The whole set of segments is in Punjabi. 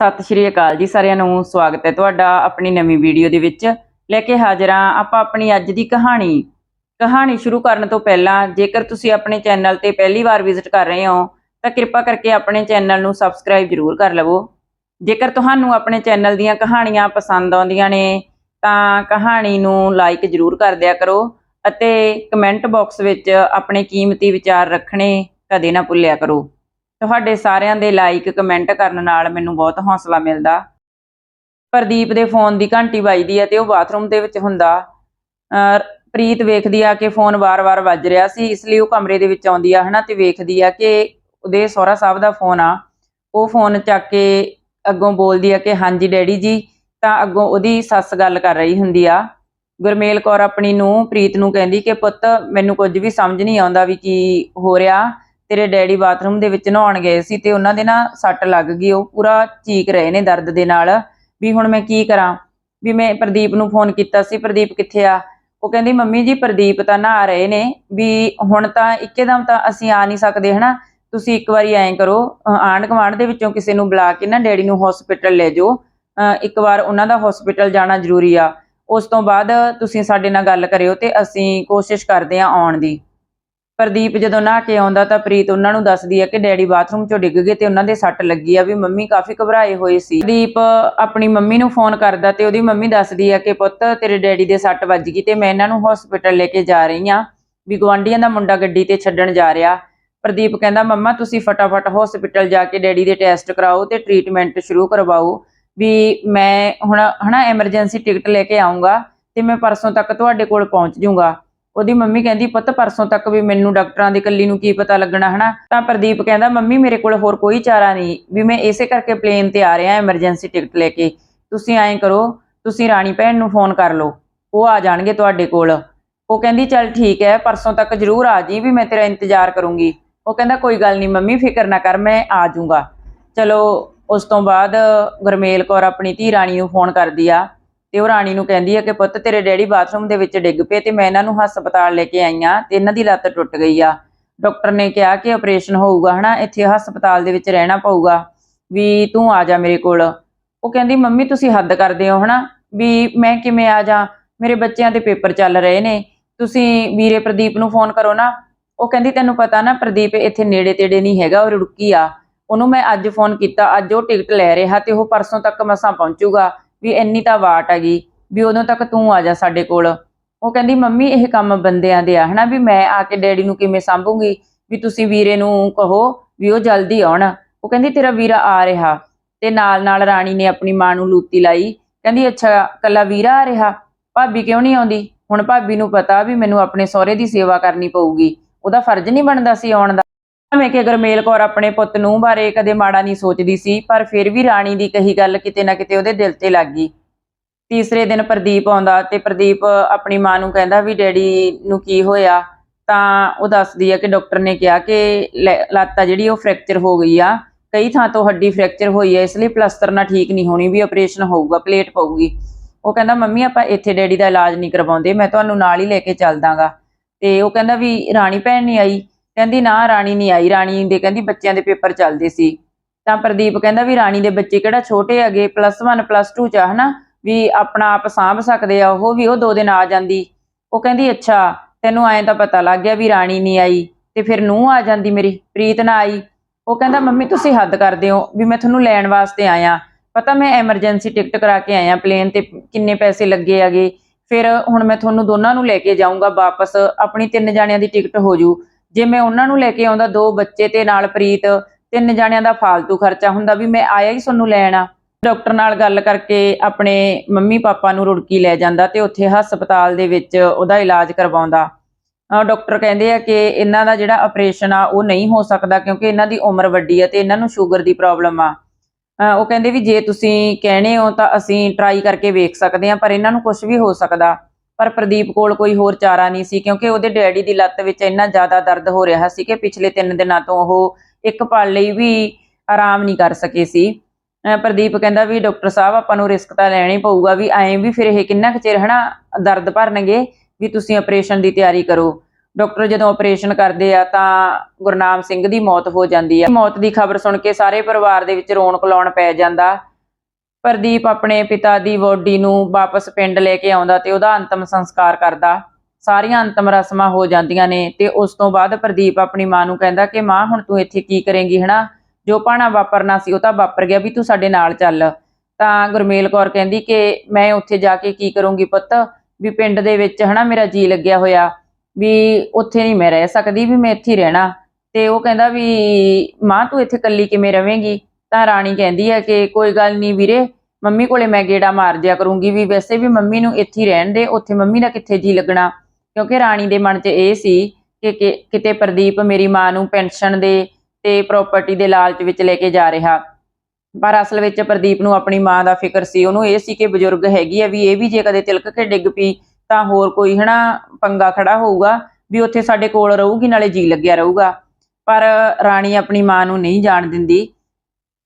ਸਤਿ ਸ਼੍ਰੀ ਅਕਾਲ ਜੀ ਸਾਰਿਆਂ ਨੂੰ, ਸਵਾਗਤ ਹੈ ਤੁਹਾਡਾ ਆਪਣੀ ਨਵੀਂ ਵੀਡੀਓ ਦੇ ਵਿੱਚ। ਲੈ ਕੇ ਹਾਜ਼ਰ ਹਾਂ ਆਪਾਂ ਆਪਣੀ ਅੱਜ ਦੀ ਕਹਾਣੀ। ਕਹਾਣੀ ਸ਼ੁਰੂ ਕਰਨ ਤੋਂ ਪਹਿਲਾਂ ਜੇਕਰ ਤੁਸੀਂ ਆਪਣੇ ਚੈਨਲ ਤੇ ਪਹਿਲੀ ਵਾਰ ਵਿਜ਼ਿਟ ਕਰ ਰਹੇ ਹੋ, ਤਾਂ ਕਿਰਪਾ ਕਰਕੇ ਆਪਣੇ ਚੈਨਲ ਨੂੰ ਸਬਸਕ੍ਰਾਈਬ ਜ਼ਰੂਰ ਕਰ ਲਵੋ। ਜੇਕਰ ਤੁਹਾਨੂੰ ਆਪਣੇ ਚੈਨਲ ਦੀਆਂ ਕਹਾਣੀਆਂ ਪਸੰਦ ਆਉਂਦੀਆਂ ਨੇ, ਤਾਂ ਕਹਾਣੀ ਨੂੰ ਲਾਈਕ ਜ਼ਰੂਰ ਕਰ ਦਿਆ ਕਰੋ ਅਤੇ ਕਮੈਂਟ ਬਾਕਸ ਵਿੱਚ ਆਪਣੇ ਕੀਮਤੀ ਵਿਚਾਰ ਰੱਖਣੇ ਕਦੇ ਨਾ ਭੁੱਲਿਆ ਕਰੋ। ਤੁਹਾਡੇ ਸਾਰਿਆਂ ਦੇ ਲਾਈਕ ਕਮੈਂਟ ਕਰਨ ਨਾਲ ਮੈਨੂੰ ਬਹੁਤ ਹੌਸਲਾ ਮਿਲਦਾ। ਪ੍ਰਦੀਪ ਦੇ ਫੋਨ ਦੀ ਘੰਟੀ ਵੱਜਦੀ ਹੈ ਤੇ ਉਹ ਬਾਥਰੂਮ ਦੇ ਵਿੱਚ ਹੁੰਦਾ। ਪ੍ਰੀਤ ਵੇਖਦੀ ਆ ਕਿ ਫੋਨ ਵਾਰ-ਵਾਰ ਵੱਜ ਰਿਹਾ ਸੀ, ਇਸ ਲਈ ਉਹ ਕਮਰੇ ਦੇ ਵਿੱਚ ਆਉਂਦੀ ਆ, ਹਨਾ, ਤੇ ਵੇਖਦੀ ਆ ਕਿ ਉਹਦੇ ਸਹੁਰਾ ਸਾਹਿਬ ਦਾ ਫੋਨ ਆ। ਉਹ ਫੋਨ ਚੱਕ ਕੇ ਅੱਗੋਂ ਬੋਲਦੀ ਆ ਕਿ ਹਾਂਜੀ ਡੈਡੀ ਜੀ, ਤਾਂ ਅੱਗੋਂ ਉਹਦੀ ਸੱਸ ਗੱਲ ਕਰ ਰਹੀ ਹੁੰਦੀ ਆ। ਗੁਰਮੇਲ ਕੌਰ ਆਪਣੀ ਨੂੰ ਪ੍ਰੀਤ ਨੂੰ ਕਹਿੰਦੀ ਕਿ ਪੁੱਤ, ਮੈਨੂੰ ਕੁਝ ਵੀ ਸਮਝ ਨਹੀਂ ਆਉਂਦਾ ਵੀ ਕੀ ਹੋ ਰਿਹਾ। ਤੇਰੇ ਡੈਡੀ ਬਾਥਰੂਮ ਦੇ ਵਿੱਚ ਨਹਾਉਣ ਗਏ ਸੀ ਤੇ ਉਹਨਾਂ ਦੇ ਨਾ ਸੱਟ ਲੱਗ ਗਈ, ਉਹ ਪੂਰਾ ਚੀਕ ਰਹੇ ਨੇ ਦਰਦ ਦੇ ਨਾਲ। ਵੀ ਹੁਣ ਮੈਂ ਕੀ ਕਰਾਂ? ਵੀ ਮੈਂ ਪ੍ਰਦੀਪ ਨੂੰ ਫੋਨ ਕੀਤਾ ਸੀ, ਪ੍ਰਦੀਪ ਕਿੱਥੇ ਆ? ਉਹ ਕਹਿੰਦੀ, ਮੰਮੀ ਜੀ, ਪ੍ਰਦੀਪ ਤਾਂ ਨਹਾ ਰਹੇ ਨੇ। ਵੀ ਹੁਣ ਤਾਂ ਇੱਕੇਦਮ ਤਾਂ ਅਸੀਂ ਆ ਨਹੀਂ ਸਕਦੇ, ਹਨਾ? ਤੁਸੀਂ ਇੱਕ ਵਾਰੀ ਐਂ ਕਰੋ ਆਂਢ ਗੁਆਂਢ ਦੇ ਵਿੱਚੋਂ ਕਿਸੇ ਨੂੰ ਬੁਲਾ ਕੇ ਨਾ ਡੈਡੀ ਨੂੰ ਹਸਪੀਟਲ ਲੈ ਜਾਓ। ਅਹ ਇੱਕ ਵਾਰ ਉਹਨਾਂ ਦਾ ਹਸਪੀਟਲ ਜਾਣਾ ਜ਼ਰੂਰੀ ਆ। ਉਸ ਤੋਂ ਬਾਅਦ ਤੁਸੀਂ ਸਾਡੇ ਨਾਲ ਗੱਲ ਕਰਿਓ ਤੇ ਅਸੀਂ ਕੋਸ਼ਿਸ਼ ਕਰਦੇ ਹਾਂ ਆਉਣ ਦੀ। ਪ੍ਰਦੀਪ ਜਦੋਂ ਨਹਾ ਕੇ ਆਉਂਦਾ ਤਾਂ ਪ੍ਰੀਤ ਉਹਨਾਂ ਨੂੰ ਦੱਸਦੀ ਹੈ ਕਿ ਡੈਡੀ ਬਾਥਰੂਮ ਚੋਂ ਡਿੱਗ ਗਏ ਤੇ ਉਹਨਾਂ ਦੇ ਸੱਟ ਲੱਗੀ ਆ ਵੀ ਮੰਮੀ ਕਾਫੀ ਘਬਰਾਏ ਹੋਏ ਸੀ। ਪ੍ਰਦੀਪ ਆਪਣੀ ਮੰਮੀ ਨੂੰ ਫੋਨ ਕਰਦਾ ਤੇ ਉਹਦੀ ਮੰਮੀ ਦੱਸਦੀ ਹੈ ਕਿ ਪੁੱਤ ਤੇਰੇ ਡੈਡੀ ਦੇ ਸੱਟ ਵੱਜ ਗਈ ਤੇ ਮੈਂ ਇਹਨਾਂ ਨੂੰ ਹਸਪੀਟਲ ਲੈ ਕੇ ਜਾ ਰਹੀ ਆ। ਵੀ ਗਵਾਂਢੀਆਂ ਦਾ ਮੁੰਡਾ ਗੱਡੀ ਤੇ ਛੱਡਣ ਜਾ ਰਿਹਾ। ਪ੍ਰਦੀਪ ਕਹਿੰਦਾ, ਮੰਮਾ, ਤੁਸੀਂ ਫਟਾਫਟ ਹਸਪੀਟਲ ਜਾ ਕੇ ਡੈਡੀ ਦੇ ਟੈਸਟ ਕਰਾਓ ਤੇ ਟ੍ਰੀਟਮੈਂਟ ਸ਼ੁਰੂ ਕਰਵਾਓ। ਵੀ ਮੈਂ ਹੁਣ, ਹਨਾ ਐਮਰਜੈਂਸੀ ਟਿਕਟ ਲੈ ਕੇ ਆਉਂਗਾ ਤੇ ਮੈਂ ਪਰਸੋਂ ਤੱਕ ਤੁਹਾਡੇ ਕੋਲ ਪਹੁੰਚ ਜਾਊਂਗਾ ਉਹਦੀ ਮੰਮੀ ਕਹਿੰਦੀ, ਪੁੱਤ, ਪਰਸੋਂ ਤੱਕ ਵੀ ਮੈਨੂੰ ਡਾਕਟਰਾਂ ਦੀ ਕੱਲੀ ਨੂੰ ਕੀ ਪਤਾ ਲੱਗਣਾ, ਹਨਾ? ਤਾਂ ਪ੍ਰਦੀਪ ਕਹਿੰਦਾ, ਮੰਮੀ, ਮੇਰੇ ਕੋਲ ਹੋਰ ਕੋਈ ਚਾਰਾ ਨਹੀਂ, ਵੀ ਮੈਂ ਇਸੇ ਕਰਕੇ ਪਲੇਨ ਤੇ ਆ ਰਿਹਾ, ਐਮਰਜੈਂਸੀ ਟਿਕਟ ਲੈ ਕੇ। ਤੁਸੀਂ ਐਂ ਕਰੋ, ਤੁਸੀਂ ਰਾਣੀ ਭੈਣ ਨੂੰ ਫੋਨ ਕਰ ਲਓ, ਉਹ ਆ ਜਾਣਗੇ ਤੁਹਾਡੇ ਕੋਲ। ਉਹ ਕਹਿੰਦੀ, ਚੱਲ ਠੀਕ ਹੈ, ਪਰਸੋਂ ਤੱਕ ਜ਼ਰੂਰ ਆ ਜੀ, ਵੀ ਮੈਂ ਤੇਰਾ ਇੰਤਜ਼ਾਰ ਕਰੂੰਗੀ। ਉਹ ਕਹਿੰਦਾ, ਕੋਈ ਗੱਲ ਨਹੀਂ ਮੰਮੀ, ਫਿਕਰ ਨਾ ਕਰ, ਮੈਂ ਆ ਜਾਊਂਗਾ। ਚਲੋ, ਉਸ ਤੋਂ ਬਾਅਦ ਗੁਰਮੇਲ ਕੌਰ ਆਪਣੀ ਧੀ ਰਾਣੀ ਨੂੰ ਫੋਨ ਕਰਦੀ ਆ। ਤੇ ਉਹ ਰਾਣੀ ਨੂੰ ਕਹਿੰਦੀ ਆ ਕਿ ਪੁੱਤ, ਤੇਰੇ ਡੈਡੀ ਬਾਥਰੂਮ ਦੇ ਵਿੱਚ ਡਿੱਗ ਪਏ ਤੇ ਮੈਂ ਇਹਨਾਂ ਨੂੰ ਹਸਪਤਾਲ ਲੈ ਕੇ ਆਈ ਆ ਤੇ ਇਹਨਾਂ ਦੀ ਲੱਤ ਟੁੱਟ ਗਈ ਆ। ਡਾਕਟਰ ਨੇ ਕਿਹਾ ਕਿ ਆਪਰੇਸ਼ਨ ਹੋਊਗਾ, ਹਨਾ? ਇੱਥੇ ਹਸਪਤਾਲ ਦੇ ਵਿੱਚ ਰਹਿਣਾ ਪਊਗਾ ਵੀ ਤੂੰ ਆ ਜਾ ਮੇਰੇ ਕੋਲ। ਉਹ ਕਹਿੰਦੀ, ਮੰਮੀ, ਤੁਸੀਂ ਹੱਦ ਕਰਦੇ ਹੋ, ਹਨਾ? ਵੀ ਮੈਂ ਕਿਵੇਂ ਆ ਜਾ? ਮੇਰੇ ਬੱਚਿਆਂ ਦੇ ਪੇਪਰ ਚੱਲ ਰਹੇ ਨੇ। ਤੁਸੀਂ ਵੀਰੇ ਪ੍ਰਦੀਪ ਨੂੰ ਫੋਨ ਕਰੋ ਨਾ। ਉਹ ਕਹਿੰਦੀ, ਤੈਨੂੰ ਪਤਾ ਨਾ, ਪ੍ਰਦੀਪ ਇੱਥੇ ਨੇੜੇ ਤੇੜੇ ਨਹੀਂ ਹੈਗਾ, ਉਹ ਰੁੜਕੀ ਆ। ਉਹਨੂੰ ਮੈਂ ਅੱਜ ਫੋਨ ਕੀਤਾ, ਅੱਜ ਉਹ ਟਿਕਟ ਲੈ ਰਿਹਾ ਤੇ ਉਹ ਪਰਸੋਂ ਤੱਕ ਮਸਾਂ ਪਹੁੰਚੂਗਾ। ਵੀ ਇੰਨੀ ਤਾਂ ਵਾਟ ਹੈਗੀ ਵੀ ਉਦੋਂ ਤੱਕ ਤੂੰ ਆ ਜਾ ਸਾਡੇ ਕੋਲ। ਉਹ ਕਹਿੰਦੀ, ਮੰਮੀ, ਇਹ ਕੰਮ ਬੰਦਿਆਂ ਦੇ ਆ, ਹਨਾ? ਵੀ ਮੈਂ ਆ ਕੇ ਡੈਡੀ ਨੂੰ ਕਿਵੇਂ ਸੰਭੂਗੀ? ਵੀ ਤੁਸੀਂ ਵੀਰੇ ਨੂੰ ਕਹੋ ਵੀ ਉਹ ਜਲਦੀ ਆਉਣ। ਉਹ ਕਹਿੰਦੀ, ਤੇਰਾ ਵੀਰਾ ਆ ਰਿਹਾ। ਤੇ ਨਾਲ ਨਾਲ ਰਾਣੀ ਨੇ ਆਪਣੀ ਮਾਂ ਨੂੰ ਲੂਤੀ ਲਾਈ। ਕਹਿੰਦੀ, ਅੱਛਾ ਕੱਲਾ ਵੀਰਾ ਆ ਰਿਹਾ? ਭਾਬੀ ਕਿਉਂ ਨਹੀਂ ਆਉਂਦੀ? ਹੁਣ ਭਾਬੀ ਨੂੰ ਪਤਾ ਵੀ ਮੈਨੂੰ ਆਪਣੇ ਸਹੁਰੇ ਦੀ ਸੇਵਾ ਕਰਨੀ ਪਊਗੀ। ਉਹਦਾ ਫਰਜ਼ ਨਹੀਂ ਬਣਦਾ ਸੀ ਆਉਣ ਦਾ। ਭਾਵੇਂ ਕਿ ਗਰਮੇਲ ਕੌਰ ਆਪਣੇ ਪੁੱਤ ਨੂੰ ਬਾਰੇ ਕਦੇ ਮਾੜਾ ਨਹੀਂ ਸੋਚਦੀ ਸੀ, ਪਰ ਫਿਰ ਵੀ ਰਾਣੀ ਦੀ ਕਹੀ ਗੱਲ ਕਿਤੇ ਨਾ ਕਿਤੇ ਉਹਦੇ ਦਿਲ ਤੇ ਲੱਗ ਗਈ। ਤੀਸਰੇ ਦਿਨ ਪ੍ਰਦੀਪ ਆਉਂਦਾ ਤੇ ਪ੍ਰਦੀਪ ਆਪਣੀ ਮਾਂ ਨੂੰ ਕਹਿੰਦਾ ਵੀ ਡੈਡੀ ਨੂੰ ਕੀ ਹੋਇਆ? ਤਾਂ ਉਹ ਦੱਸਦੀ ਆ ਕਿ ਡਾਕਟਰ ਨੇ ਕਿਹਾ ਕਿ ਲੱਤ ਆ ਜਿਹੜੀ ਉਹ ਫ੍ਰੈਕਚਰ ਹੋ ਗਈ ਆ। ਕਈ ਥਾਂ ਤੋਂ ਹੱਡੀ ਫ੍ਰੈਕਚਰ ਹੋਈ ਹੈ ਇਸ ਲਈ ਪਲਸਤਰ ਨਾਲ ਠੀਕ ਨਹੀਂ ਹੋਣੀ, ਵੀ ਆਪਰੇਸ਼ਨ ਹੋਊਗਾ, ਪਲੇਟ ਪਊਗੀ। ਉਹ ਕਹਿੰਦਾ, ਮੰਮੀ, ਆਪਾਂ ਇੱਥੇ ਡੈਡੀ ਦਾ ਇਲਾਜ ਨਹੀਂ ਕਰਵਾਉਂਦੇ, ਮੈਂ ਤੁਹਾਨੂੰ ਨਾਲ ਹੀ ਲੈ ਕੇ ਚੱਲ ਦਾਂਗਾ। ਤੇ ਉਹ ਕਹਿੰਦਾ ਵੀ ਰਾਣੀ ਭੈਣ ਨਹੀਂ ਆਈ। ਕਹਿੰਦੀ, ਨਾ, ਰਾਣੀ ਨਹੀਂ ਆਈ। ਰਾਣੀ ਦੇ ਕਹਿੰਦੀ, ਬੱਚਿਆਂ ਦੇ ਪੇਪਰ ਚੱਲਦੇ ਸੀ। ਤਾਂ ਪ੍ਰਦੀਪ ਕਹਿੰਦਾ ਵੀ, ਰਾਣੀ ਦੇ ਬੱਚੇ ਕਿਹੜਾ ਛੋਟੇ ਹੈਗੇ ਪਲੱਸ 1 ਪਲੱਸ 2 ਚ ਆ, ਹਨਾ? ਵੀ ਆਪਣਾ ਆਪ ਸਾਂਭ ਸਕਦੇ ਆ, ਉਹ ਵੀ ਉਹ ਦੋ ਦਿਨ ਆ ਜਾਂਦੀ। ਉਹ ਕਹਿੰਦੀ, ਅੱਛਾ, ਤੈਨੂੰ ਐਂ ਤਾਂ ਪਤਾ ਲੱਗ ਗਿਆ ਵੀ ਰਾਣੀ ਨਹੀਂ ਆਈ, ਤੇ ਫਿਰ ਨੂੰ ਆ ਜਾਂਦੀ ਮੇਰੀ, ਪ੍ਰੀਤ ਨਾ ਆਈ। ਉਹ ਕਹਿੰਦਾ, ਮੰਮੀ, ਤੁਸੀਂ ਹੱਦ ਕਰਦੇ ਹੋ ਵੀ ਮੈਂ ਤੁਹਾਨੂੰ ਲੈਣ ਵਾਸਤੇ ਆਇਆ। ਪਤਾ ਮੈਂ ਐਮਰਜੈਂਸੀ ਟਿਕਟ ਕਰਾ ਕੇ ਆਇਆ ਪਲੇਨ ਤੇ, ਕਿੰਨੇ ਪੈਸੇ ਲੱਗੇ ਹੈਗੇ। ਫਿਰ ਹੁਣ ਮੈਂ ਤੁਹਾਨੂੰ ਦੋਨਾਂ ਨੂੰ ਲੈ ਕੇ ਜਾਊਂਗਾ ਵਾਪਸ, ਆਪਣੀ ਤਿੰਨ ਜਾਣਿਆਂ ਦੀ ਟਿਕਟ ਹੋ ਜੂ। ਜੇ ਮੈਂ ਉਹਨਾਂ ਨੂੰ ਲੈ ਕੇ ਆਉਂਦਾ, ਦੋ ਬੱਚੇ ਤੇ ਨਾਲ ਪ੍ਰੀਤ, ਤਿੰਨ ਜਾਣਿਆਂ ਦਾ ਫਾਲਤੂ ਖਰਚਾ ਹੁੰਦਾ ਵੀ ਮੈਂ ਆਇਆ ਹੀ ਤੁਹਾਨੂੰ ਲੈਣ ਆ। ਡਾਕਟਰ ਨਾਲ ਗੱਲ ਕਰਕੇ ਆਪਣੇ ਮੰਮੀ ਪਾਪਾ ਨੂੰ ਰੁੜਕੀ ਲੈ ਜਾਂਦਾ ਤੇ ਉੱਥੇ ਹਸਪਤਾਲ ਦੇ ਵਿੱਚ ਉਹਦਾ ਇਲਾਜ ਕਰਵਾਉਂਦਾ। ਡਾਕਟਰ ਕਹਿੰਦੇ ਆ ਕਿ ਇਹਨਾਂ ਦਾ ਜਿਹੜਾ ਆਪਰੇਸ਼ਨ ਆ, ਉਹ ਨਹੀਂ ਹੋ ਸਕਦਾ ਕਿਉਂਕਿ ਇਹਨਾਂ ਦੀ ਉਮਰ ਵੱਡੀ ਆ ਤੇ ਇਹਨਾਂ ਨੂੰ ਸ਼ੂਗਰ ਦੀ ਪ੍ਰੋਬਲਮ ਆ। ਉਹ ਕਹਿੰਦੇ ਵੀ ਜੇ ਤੁਸੀਂ ਕਹਿਣੇ ਹੋ ਤਾਂ ਅਸੀਂ ਟਰਾਈ ਕਰਕੇ ਵੇਖ ਸਕਦੇ ਹਾਂ, ਪਰ ਇਹਨਾਂ ਨੂੰ ਕੁਝ ਵੀ ਹੋ ਸਕਦਾ। ਪਰ ਪ੍ਰਦੀਪ ਕੋਲ ਕੋਈ ਹੋਰ ਚਾਰਾ ਨਹੀਂ ਸੀ, ਕਿਉਂਕਿ ਉਹਦੇ ਡੈਡੀ ਦੀ ਲੱਤ ਵਿੱਚ ਇੰਨਾ ਜ਼ਿਆਦਾ ਦਰਦ ਹੋ ਰਿਹਾ ਸੀ ਕਿ ਪਿਛਲੇ 3 ਦਿਨਾਂ ਤੋਂ ਉਹ ਇੱਕ ਪਲ ਲਈ ਵੀ ਆਰਾਮ ਨਹੀਂ ਕਰ ਸਕੇ ਸੀ। ਪ੍ਰਦੀਪ ਕਹਿੰਦਾ ਵੀ, ਡਾਕਟਰ ਸਾਹਿਬ, ਆਪਾਂ ਨੂੰ ਰਿਸਕ ਤਾਂ ਲੈਣਾ ਹੀ ਪਊਗਾ ਵੀ ਐਂ ਵੀ ਫਿਰ ਇਹ ਕਿੰਨਾ ਕੁ ਚਿਰ ਹਨਾ ਦਰਦ ਭਰਨਗੇ ਵੀ ਤੁਸੀਂ ਆਪਰੇਸ਼ਨ ਦੀ ਤਿਆਰੀ ਕਰੋ। ਡਾਕਟਰ ਜਦੋਂ ਆਪਰੇਸ਼ਨ ਕਰਦੇ ਆ ਤਾਂ ਗੁਰਨਾਮ ਸਿੰਘ ਦੀ ਮੌਤ ਹੋ ਜਾਂਦੀ ਆ। ਮੌਤ ਦੀ ਖਬਰ ਸੁਣ ਕੇ ਸਾਰੇ ਪਰਿਵਾਰ ਦੇ ਵਿੱਚ ਰੌਣਕ ਲਾਉਣ ਪੈ ਜਾਂਦਾ। ਪ੍ਰਦੀਪ ਆਪਣੇ ਪਿਤਾ ਦੀ ਬੋਡੀ ਨੂੰ ਵਾਪਸ ਪਿੰਡ ਲੈ ਕੇ ਆਉਂਦਾ ਤੇ ਉਹਦਾ ਅੰਤਮ ਸੰਸਕਾਰ ਕਰਦਾ। ਸਾਰੀਆਂ ਅੰਤਮ ਰਸਮਾਂ ਹੋ ਜਾਂਦੀਆਂ ਨੇ ਤੇ ਉਸ ਤੋਂ ਬਾਅਦ ਪ੍ਰਦੀਪ ਆਪਣੀ ਮਾਂ ਨੂੰ ਕਹਿੰਦਾ ਕਿ ਮਾਂ, ਹੁਣ ਤੂੰ ਇੱਥੇ ਕੀ ਕਰੇਂਗੀ, ਹਨਾ? ਜੋ ਪਾਣਾ ਵਾਪਰਨਾ ਸੀ ਉਹ ਤਾਂ ਵਾਪਰ ਗਿਆ ਵੀ ਤੂੰ ਸਾਡੇ ਨਾਲ ਚੱਲ। ਤਾਂ ਗੁਰਮੇਲ ਕੌਰ ਕਹਿੰਦੀ ਕਿ ਮੈਂ ਉੱਥੇ ਜਾ ਕੇ ਕੀ ਕਰੂੰਗੀ ਪੁੱਤ? ਵੀ ਪਿੰਡ ਦੇ ਵਿੱਚ, ਹਨਾ, ਮੇਰਾ ਜੀ ਲੱਗਿਆ ਹੋਇਆ। ਵੀ ਉੱਥੇ ਨਹੀਂ ਮੈਂ ਰਹਿ ਸਕਦੀ, ਵੀ ਮੈਂ ਇੱਥੇ ਰਹਿਣਾ। ਤੇ ਉਹ ਕਹਿੰਦਾ ਵੀ ਮਾਂ, ਤੂੰ ਇੱਥੇ ਇਕੱਲੀ ਕਿਵੇਂ ਰਵੇਂਗੀ? ਤਾਂ ਰਾਣੀ ਕਹਿੰਦੀ ਹੈ ਕਿ ਕੋਈ ਗੱਲ ਨਹੀਂ ਵੀਰੇ, ਮੰਮੀ ਕੋਲੇ ਮੈਂ ਗੇੜਾ ਮਾਰ ਜਿਆ ਕਰੂੰਗੀ ਵੀ ਵੈਸੇ ਵੀ ਮੰਮੀ ਨੂੰ ਇੱਥੇ ਰਹਿਣ ਦੇ, ਉੱਥੇ ਮੰਮੀ ਦਾ ਕਿੱਥੇ ਜੀ ਲੱਗਣਾ? ਕਿਉਂਕਿ ਰਾਣੀ ਦੇ ਮਨ 'ਚ ਇਹ ਸੀ ਕਿ- ਕਿਤੇ ਪ੍ਰਦੀਪ ਮੇਰੀ ਮਾਂ ਨੂੰ ਪੈਨਸ਼ਨ ਦੇ ਤੇ ਪ੍ਰਾਪਰਟੀ ਦੇ ਲਾਲਚ ਵਿੱਚ ਲੈ ਕੇ ਜਾ ਰਿਹਾ। ਪਰ ਅਸਲ ਵਿੱਚ ਪ੍ਰਦੀਪ ਨੂੰ ਆਪਣੀ ਮਾਂ ਦਾ ਫਿਕਰ ਸੀ, ਉਹਨੂੰ ਇਹ ਸੀ ਕਿ ਬਜ਼ੁਰਗ ਹੈਗੀ ਆ ਵੀ ਇਹ ਵੀ ਜੇ ਕਦੇ ਤਿਲਕ ਕੇ ਡਿੱਗ ਪਈ ਤਾਂ ਹੋਰ ਕੋਈ ਹਨਾ ਪੰਗਾ ਖੜਾ ਹੋਊਗਾ ਵੀ ਉੱਥੇ ਸਾਡੇ ਕੋਲ ਰਹੂਗੀ, ਨਾਲੇ ਜੀ ਲੱਗਿਆ ਰਹੂਗਾ। ਪਰ ਰਾਣੀ ਆਪਣੀ ਮਾਂ ਨੂੰ ਨਹੀਂ ਜਾਣ ਦਿੰਦੀ।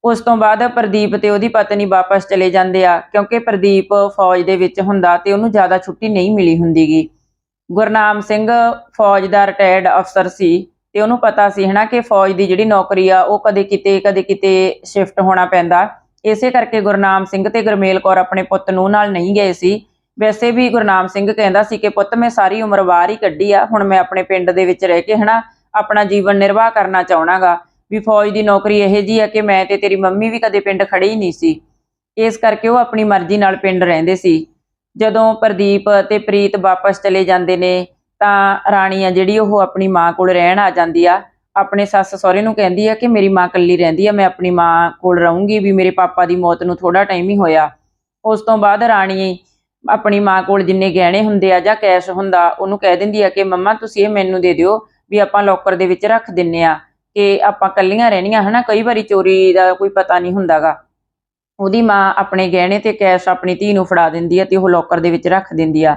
ਉਸ ਤੋਂ ਬਾਅਦ ਪ੍ਰਦੀਪ ਤੇ ਉਹਦੀ ਪਤਨੀ ਵਾਪਸ ਚਲੇ ਜਾਂਦੇ ਆ, ਕਿਉਂਕਿ ਪ੍ਰਦੀਪ ਫੌਜ ਦੇ ਵਿੱਚ ਹੁੰਦਾ ਤੇ ਉਹਨੂੰ ਜ਼ਿਆਦਾ ਛੁੱਟੀ ਨਹੀਂ ਮਿਲੀ ਹੁੰਦੀਗੀ। ਗੁਰਨਾਮ ਸਿੰਘ ਫੌਜ ਦਾ ਰਿਟਾਇਰਡ ਅਫਸਰ ਸੀ ਤੇ ਉਹਨੂੰ ਪਤਾ ਸੀ ਹਨਾ ਕਿ ਫੌਜ ਦੀ ਜਿਹੜੀ ਨੌਕਰੀ ਆ, ਉਹ ਕਦੇ ਕਿਤੇ ਕਦੇ ਕਿਤੇ ਸ਼ਿਫਟ ਹੋਣਾ ਪੈਂਦਾ। ਇਸੇ ਕਰਕੇ ਗੁਰਨਾਮ ਸਿੰਘ ਤੇ ਗੁਰਮੇਲ ਕੌਰ ਆਪਣੇ ਪੁੱਤ ਨੂੰ ਨਾਲ ਨਹੀਂ ਗਏ ਸੀ। ਵੈਸੇ ਵੀ ਗੁਰਨਾਮ ਸਿੰਘ ਕਹਿੰਦਾ ਸੀ ਕਿ, ਪੁੱਤ, ਮੈਂ ਸਾਰੀ ਉਮਰ ਬਾਹਰ ਹੀ ਕੱਢੀ ਆ, ਹੁਣ ਮੈਂ ਆਪਣੇ ਪਿੰਡ ਦੇ ਵਿੱਚ ਰਹਿ ਕੇ ਹਨਾ ਆਪਣਾ ਜੀਵਨ ਨਿਰਵਾਹ ਕਰਨਾ ਚਾਹਣਾਗਾ ਵੀ ਫੌਜ ਦੀ ਨੌਕਰੀ ਇਹੋ ਜੀ ਆ ਕਿ ਮੈਂ ਤੇ ਤੇਰੀ ਮੰਮੀ ਵੀ ਕਦੇ ਪਿੰਡ ਖੜੇ ਹੀ ਨਹੀਂ ਸੀ। ਇਸ ਕਰਕੇ ਉਹ ਆਪਣੀ ਮਰਜ਼ੀ ਨਾਲ ਪਿੰਡ ਰਹਿੰਦੇ ਸੀ। ਜਦੋਂ ਪ੍ਰਦੀਪ ਤੇ ਪ੍ਰੀਤ ਵਾਪਸ ਚਲੇ ਜਾਂਦੇ ਨੇ, ਤਾਂ ਰਾਣੀ ਆ ਜਿਹੜੀ ਉਹ ਆਪਣੀ ਮਾਂ ਕੋਲ ਰਹਿਣ ਆ ਜਾਂਦੀ ਆ। ਆਪਣੇ ਸੱਸ ਸਹੁਰੇ ਨੂੰ ਕਹਿੰਦੀ ਆ ਕਿ ਮੇਰੀ ਮਾਂ ਇਕੱਲੀ ਰਹਿੰਦੀ ਆ, ਮੈਂ ਆਪਣੀ ਮਾਂ ਕੋਲ ਰਹੂੰਗੀ ਵੀ ਮੇਰੇ ਪਾਪਾ ਦੀ ਮੌਤ ਨੂੰ ਥੋੜਾ ਟਾਈਮ ਹੀ ਹੋਇਆ। ਉਸ ਤੋਂ ਬਾਅਦ ਰਾਣੀ ਆਪਣੀ ਮਾਂ ਕੋਲ ਜਿੰਨੇ ਗਹਿਣੇ ਹੁੰਦੇ ਆ ਜਾਂ ਕੈਸ਼ ਹੁੰਦਾ, ਉਹਨੂੰ ਕਹਿ ਦਿੰਦੀ ਆ ਕਿ, ਮੰਮਾ, ਤੁਸੀਂ ਇਹ ਮੈਨੂੰ ਦੇ ਦਿਓ ਵੀ ਆਪਾਂ ਲੋਕਰ ਦੇ ਵਿੱਚ ਰੱਖ ਦਿੰਨੇ ਆ। ਕਿ ਆਪਾਂ ਕੱਲੀਆਂ ਰਹਿਣੀਆਂ ਹਨਾ, ਕਈ ਵਾਰੀ ਚੋਰੀ ਦਾ ਕੋਈ ਪਤਾ ਨਹੀਂ ਹੁੰਦਾਗਾ। ਉਹਦੀ ਮਾਂ ਆਪਣੇ ਗਹਿਣੇ ਤੇ ਕੈਸ਼ ਆਪਣੀ ਧੀ ਨੂੰ ਫੜਾ ਦਿੰਦੀ ਆ ਤੇ ਉਹ ਲੋਕਰ ਦੇ ਵਿੱਚ ਰੱਖ ਦਿੰਦੀ ਆ।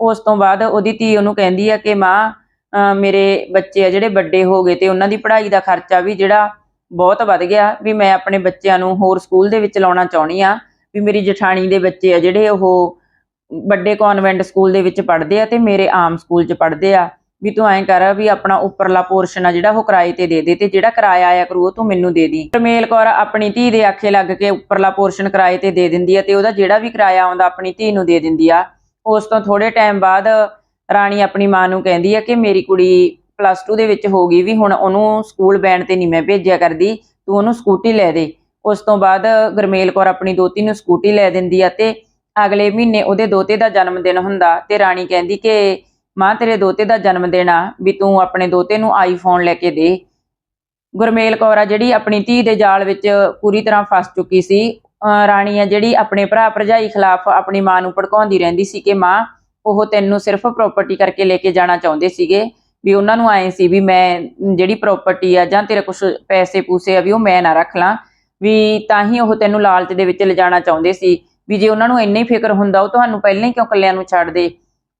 ਉਸ ਤੋਂ ਬਾਅਦ ਉਹਦੀ ਧੀ ਉਹਨੂੰ ਕਹਿੰਦੀ ਆ ਕਿ ਮਾਂ, ਅਹ ਮੇਰੇ ਬੱਚੇ ਆ ਜਿਹੜੇ ਵੱਡੇ ਹੋ ਗਏ ਤੇ ਉਹਨਾਂ ਦੀ ਪੜ੍ਹਾਈ ਦਾ ਖਰਚਾ ਵੀ ਜਿਹੜਾ ਬਹੁਤ ਵੱਧ ਗਿਆ, ਵੀ ਮੈਂ ਆਪਣੇ ਬੱਚਿਆਂ ਨੂੰ ਹੋਰ ਸਕੂਲ ਦੇ ਵਿੱਚ ਲਾਉਣਾ ਚਾਹੁੰਦੀ ਆ, ਵੀ ਮੇਰੀ ਜਠਾਣੀ ਦੇ ਬੱਚੇ ਆ ਜਿਹੜੇ ਉਹ ਵੱਡੇ ਕਨਵੈਂਟ ਸਕੂਲ ਦੇ ਵਿੱਚ ਪੜ੍ਹਦੇ ਆ ਤੇ ਮੇਰੇ ਆਮ ਸਕੂਲ 'ਚ ਪੜ੍ਹਦੇ ਆ। ਵੀ ਤੂੰ ਐਂ ਕਰ ਵੀ ਆਪਣਾ ਉੱਪਰਲਾ ਪੋਰਸ਼ਨ ਆ ਜਿਹੜਾ ਉਹ ਕਿਰਾਏ ਤੇ ਦੇ ਦੇ ਤੇ ਜਿਹੜਾ ਕਿਰਾਇਆ ਆਇਆ ਕਰੂ ਉਹ ਤੂੰ ਮੈਨੂੰ ਦੇ ਦੀ। ਰਮੇਲ ਕੌਰ ਆਪਣੀ ਧੀ ਦੇ ਆਖੇ ਲੱਗ ਕੇ ਉੱਪਰਲਾ ਪੋਰਸ਼ਨ ਕਿਰਾਏ ਤੇ ਦੇ ਦਿੰਦੀ ਆ ਤੇ ਉਹਦਾ ਜਿਹੜਾ ਵੀ ਕਿਰਾਇਆ ਆਉਂਦਾ ਆਪਣੀ ਧੀ ਨੂੰ ਦੇ ਦਿੰਦੀ ਆ। ਉਸ ਤੋਂ ਥੋੜੇ ਟਾਈਮ ਬਾਅਦ ਰਾਣੀ ਆਪਣੀ ਮਾਂ ਨੂੰ ਕਹਿੰਦੀ ਆ ਕਿ ਮੇਰੀ ਕੁੜੀ ਪਲੱਸ 2 ਦੇ ਵਿੱਚ ਹੋ ਗਈ ਵੀ ਹੁਣ ਉਹਨੂੰ ਸਕੂਲ ਬੈਣ ਤੇ ਨਹੀਂ ਮੈਂ ਭੇਜਿਆ ਕਰਦੀ, ਤੂੰ ਉਹਨੂੰ ਸਕੂਟੀ ਲੈ ਦੇ। ਉਸ ਤੋਂ ਬਾਅਦ ਗਰਮੇਲ ਕੌਰ ਆਪਣੀ ਦੋਤੀ ਨੂੰ ਸਕੂਟੀ ਲੈ ਦਿੰਦੀ ਆ ਤੇ ਅਗਲੇ ਮਹੀਨੇ ਉਹਦੇ ਦੋਤੇ ਦਾ ਜਨਮ ਦਿਨ ਹੁੰਦਾ ਤੇ ਰਾਣੀ ਕਹਿੰਦੀ ਕਿ ਮਾਂ, ਤੇਰੇ ਦੋਤੇ ਦਾ ਜਨਮ ਦਿਨ ਆ, ਵੀ ਤੂੰ ਆਪਣੇ ਦੋਤੇ ਨੂੰ ਆਈਫੋਨ ਲੈ ਕੇ ਦੇ। ਗੁਰਮੇਲ ਕੌਰ ਆ, ਜਿਹੜੀ ਆਪਣੀ ਧੀ ਦੇ ਜਾਲ ਵਿੱਚ ਪੂਰੀ ਤਰ੍ਹਾਂ ਫਸ ਚੁੱਕੀ ਸੀ ਰਾਣੀ ਆ, ਜਿਹੜੀ ਆਪਣੇ ਭਰਾ ਭਰਜਾਈ ਖਿਲਾਫ ਆਪਣੀ ਮਾਂ ਨੂੰ ਭੜਕਾਉਂਦੀ ਰਹਿੰਦੀ ਸੀ ਕਿ ਮਾਂ, ਉਹ ਤੈਨੂੰ ਸਿਰਫ ਪ੍ਰਾਪਰਟੀ ਕਰਕੇ ਲੈ ਕੇ ਜਾਣਾ ਚਾਹੁੰਦੇ ਸੀਗੇ, ਵੀ ਉਹਨਾਂ ਨੂੰ ਆਏ ਸੀ ਵੀ ਮੈਂ ਜਿਹੜੀ ਪ੍ਰਾਪਰਟੀ ਆ ਜਾਂ ਤੇਰੇ ਕੁਝ ਪੈਸੇ ਪੂਸੇ ਆ ਵੀ ਉਹ ਮੈਂ ਨਾ ਰੱਖ ਲਾਂ, ਵੀ ਤਾਂ ਹੀ ਉਹ ਤੈਨੂੰ ਲਾਲਚ ਦੇ ਵਿੱਚ ਲਿਜਾਣਾ ਚਾਹੁੰਦੇ ਸੀ, ਵੀ ਜੇ ਉਹਨਾਂ ਨੂੰ ਇੰਨੀ ਫਿਕਰ ਹੁੰਦਾ, ਉਹ ਤੁਹਾਨੂੰ ਪਹਿਲਾਂ ਹੀ ਕਿਉਂ ਕੱਲਿਆਂ ਨੂੰ ਛੱਡ ਦੇ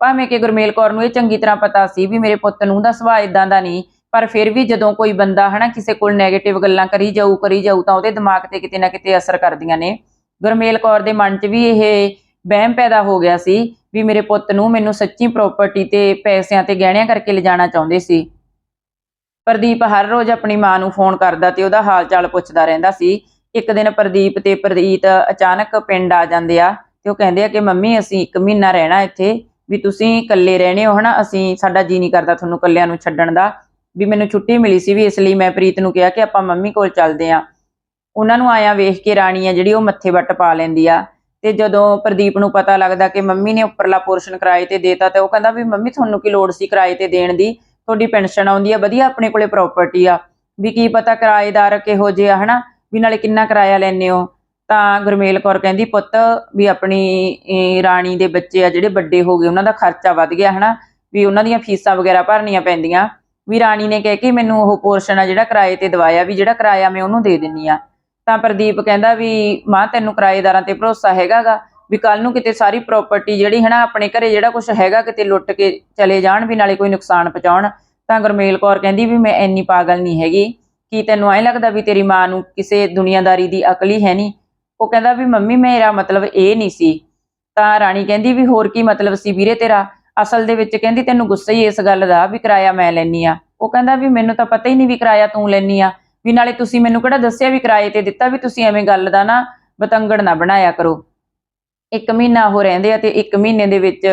ਭਾਵੇਂ ਕਿ ਗੁਰਮੇਲ ਕੌਰ ਨੂੰ ਇਹ ਚੰਗੀ ਤਰ੍ਹਾਂ ਪਤਾ ਸੀ ਵੀ ਮੇਰੇ ਪੁੱਤ ਨੂੰ ਦਾ ਸੁਭਾਅ ਇਦਾਂ ਦਾ ਨਹੀਂ, ਪਰ ਫਿਰ ਵੀ ਜਦੋਂ ਕੋਈ ਬੰਦਾ ਹਨਾ ਕਿਸੇ ਕੋਲ 네ਗੇਟਿਵ ਗੱਲਾਂ ਕਰੀ ਜਾਊ ਕਰੀ ਜਾਊ ਤਾਂ ਉਹਦੇ ਦਿਮਾਗ ਤੇ ਕਿਤੇ ਨਾ ਕਿਤੇ ਅਸਰ ਕਰਦੀਆਂ ਨੇ। ਗੁਰਮੇਲ ਕੌਰ ਦੇ ਮਨ 'ਚ ਵੀ ਇਹ ਵਹਿਮ ਪੈਦਾ ਹੋ ਗਿਆ ਸੀ ਵੀ ਮੇਰੇ ਪੁੱਤ ਨੂੰ ਮੈਨੂੰ ਸੱਚੀ ਪ੍ਰਾਪਰਟੀ ਤੇ ਪੈਸਿਆਂ ਤੇ ਗਹਿਣਿਆਂ ਕਰਕੇ ਲਿਜਾਣਾ ਚਾਹੁੰਦੇ ਸੀ। ਪ੍ਰਦੀਪ ਹਰ ਰੋਜ਼ ਆਪਣੀ ਮਾਂ ਨੂੰ ਫੋਨ ਕਰਦਾ ਤੇ ਉਹਦਾ ਹਾਲ ਚਾਲ ਪੁੱਛਦਾ ਰਹਿੰਦਾ ਸੀ। ਇੱਕ ਦਿਨ ਪ੍ਰਦੀਪ ਤੇ ਪ੍ਰਦੀਤ ਅਚਾਨਕ ਪਿੰਡ ਆ ਜਾਂਦੇ ਆ ਤੇ ਉਹ ਕਹਿੰਦੇ ਆ ਕਿ ਮੰਮੀ ਅਸੀਂ ਇੱਕ ਮਹੀਨਾ ਰਹਿਣਾ ਇੱਥੇ। ਵੀ ਤੁਸੀਂ ਇਕੱਲੇ ਰਹਿਣੇ ਹੋ, ਹਨਾ? ਅਸੀਂ, ਸਾਡਾ ਜੀ ਨਹੀਂ ਕਰਦਾ ਤੁਹਾਨੂੰ ਇਕੱਲਿਆਂ ਨੂੰ ਛੱਡਣ ਦਾ। ਵੀ ਮੈਨੂੰ ਛੁੱਟੀ ਮਿਲੀ ਸੀ ਵੀ ਇਸ ਲਈ ਮੈਂ ਪ੍ਰੀਤ ਨੂੰ ਕਿਹਾ ਕਿ ਆਪਾਂ ਮੰਮੀ ਕੋਲ ਚੱਲਦੇ ਆ। ਉਹਨਾਂ ਨੂੰ ਆਇਆ ਵੇਖ ਕੇ ਰਾਣੀ ਆ ਜਿਹੜੀ ਉਹ ਮੱਥੇ ਵੱਟ ਪਾ ਲੈਂਦੀ ਆ। ਤੇ ਜਦੋਂ ਪ੍ਰਦੀਪ ਨੂੰ ਪਤਾ ਲੱਗਦਾ ਕਿ ਮੰਮੀ ਨੇ ਉੱਪਰਲਾ ਪੋਰਸ਼ਨ ਕਿਰਾਏ ਤੇ ਦੇਤਾ ਤੇ ਉਹ ਕਹਿੰਦਾ ਵੀ ਮੰਮੀ ਤੁਹਾਨੂੰ ਕੀ ਲੋੜ ਸੀ ਕਿਰਾਏ ਤੇ ਦੇਣ ਦੀ? ਤੁਹਾਡੀ ਪੈਨਸ਼ਨ ਆਉਂਦੀ ਆ, ਵਧੀਆ ਆਪਣੇ ਕੋਲੇ ਪ੍ਰਾਪਰਟੀ ਆ। ਵੀ ਕੀ ਪਤਾ ਕਿਰਾਏਦਾਰ ਕਿਹੋ ਜਿਹਾ ਹਨਾ? ਵੀ ਨਾਲੇ ਕਿੰਨਾ ਕਿਰਾਇਆ ਲੈਣੇ ਹੋ? ਤਾਂ ਗੁਰਮੇਲ ਕੌਰ ਕਹਿੰਦੀ, ਪੁੱਤ, ਵੀ ਆਪਣੀ ਇਹ ਰਾਣੀ ਦੇ ਬੱਚੇ ਆ ਜਿਹੜੇ ਵੱਡੇ ਹੋ ਗਏ, ਉਹਨਾਂ ਦਾ ਖਰਚਾ ਵੱਧ ਗਿਆ, ਹਨਾ? ਵੀ ਉਹਨਾਂ ਦੀਆਂ ਫੀਸਾਂ ਵਗੈਰਾ ਭਰਨੀਆਂ ਪੈਂਦੀਆਂ। ਵੀ ਰਾਣੀ ਨੇ ਕਹਿ ਕੇ ਮੈਨੂੰ ਉਹ ਪੋਰਸ਼ਨ ਆ ਜਿਹੜਾ ਕਿਰਾਏ ਤੇ ਦਵਾਇਆ, ਵੀ ਜਿਹੜਾ ਕਿਰਾਇਆ ਮੈਂ ਉਹਨੂੰ ਦੇ ਦਿੰਨੀ ਆ। ਤਾਂ ਪ੍ਰਦੀਪ ਕਹਿੰਦਾ ਵੀ, ਮਾਂ, ਤੈਨੂੰ ਕਿਰਾਏਦਾਰਾਂ ਤੇ ਭਰੋਸਾ ਹੈਗਾਗਾ, ਵੀ ਕੱਲ ਨੂੰ ਕਿਤੇ ਸਾਰੀ ਪ੍ਰਾਪਰਟੀ ਜਿਹੜੀ ਹੈ ਨਾ ਆਪਣੇ ਘਰੇ ਜਿਹੜਾ ਕੁਝ ਹੈਗਾ, ਕਿਤੇ ਲੁੱਟ ਕੇ ਚਲੇ ਜਾਣ, ਵੀ ਨਾਲੇ ਕੋਈ ਨੁਕਸਾਨ ਪਹੁੰਚਾਉਣ। ਤਾਂ ਗੁਰਮੇਲ ਕੌਰ ਕਹਿੰਦੀ ਵੀ, ਮੈਂ ਇੰਨੀ ਪਾਗਲ ਨਹੀਂ ਹੈਗੀ, ਕੀ ਤੈਨੂੰ ਐਂ ਲੱਗਦਾ ਵੀ ਤੇਰੀ ਮਾਂ ਨੂੰ ਕਿਸੇ ਦੁਨੀਆਦਾਰੀ ਦੀ ਅਕਲ ਹੀ ਹੈ ਨਹੀਂ? ਉਹ ਕਹਿੰਦਾ ਵੀ ਮੰਮੀ ਮੇਰਾ ਮਤਲਬ ਇਹ ਨਹੀਂ ਸੀ। ਤਾਂ ਰਾਣੀ ਕਹਿੰਦੀ ਵੀ ਹੋਰ ਕੀ ਮਤਲਬ ਸੀ ਵੀਰੇ ਤੇਰਾ? ਅਸਲ ਦੇ ਵਿੱਚ ਕਹਿੰਦੀ ਤੈਨੂੰ ਗੁੱਸਾ ਹੀ ਇਸ ਗੱਲ ਦਾ ਵੀ ਕਿਰਾਇਆ ਮੈਂ ਲੈਣੀ ਆ ਉਹ ਕਹਿੰਦਾ ਵੀ ਮੈਨੂੰ ਤਾਂ ਪਤਾ ਹੀ ਨਹੀਂ ਵੀ ਕਿਰਾਇਆ ਤੂੰ ਲੈਣੀ ਆ ਵੀ ਨਾਲੇ ਤੁਸੀਂ ਮੈਨੂੰ ਕਿਹੜਾ ਦੱਸਿਆ ਵੀ ਕਿਰਾਏ ਤੇ ਦਿੱਤਾ ਵੀ ਤੁਸੀਂ ਐਵੇਂ ਗੱਲ ਦਾ ਨਾ ਬਤੰਗੜ ਨਾ ਬਣਾਇਆ ਕਰੋ। ਇੱਕ ਮਹੀਨਾ ਉਹ ਰਹਿੰਦੇ ਆ ਤੇ ਇੱਕ ਮਹੀਨੇ ਦੇ ਵਿੱਚ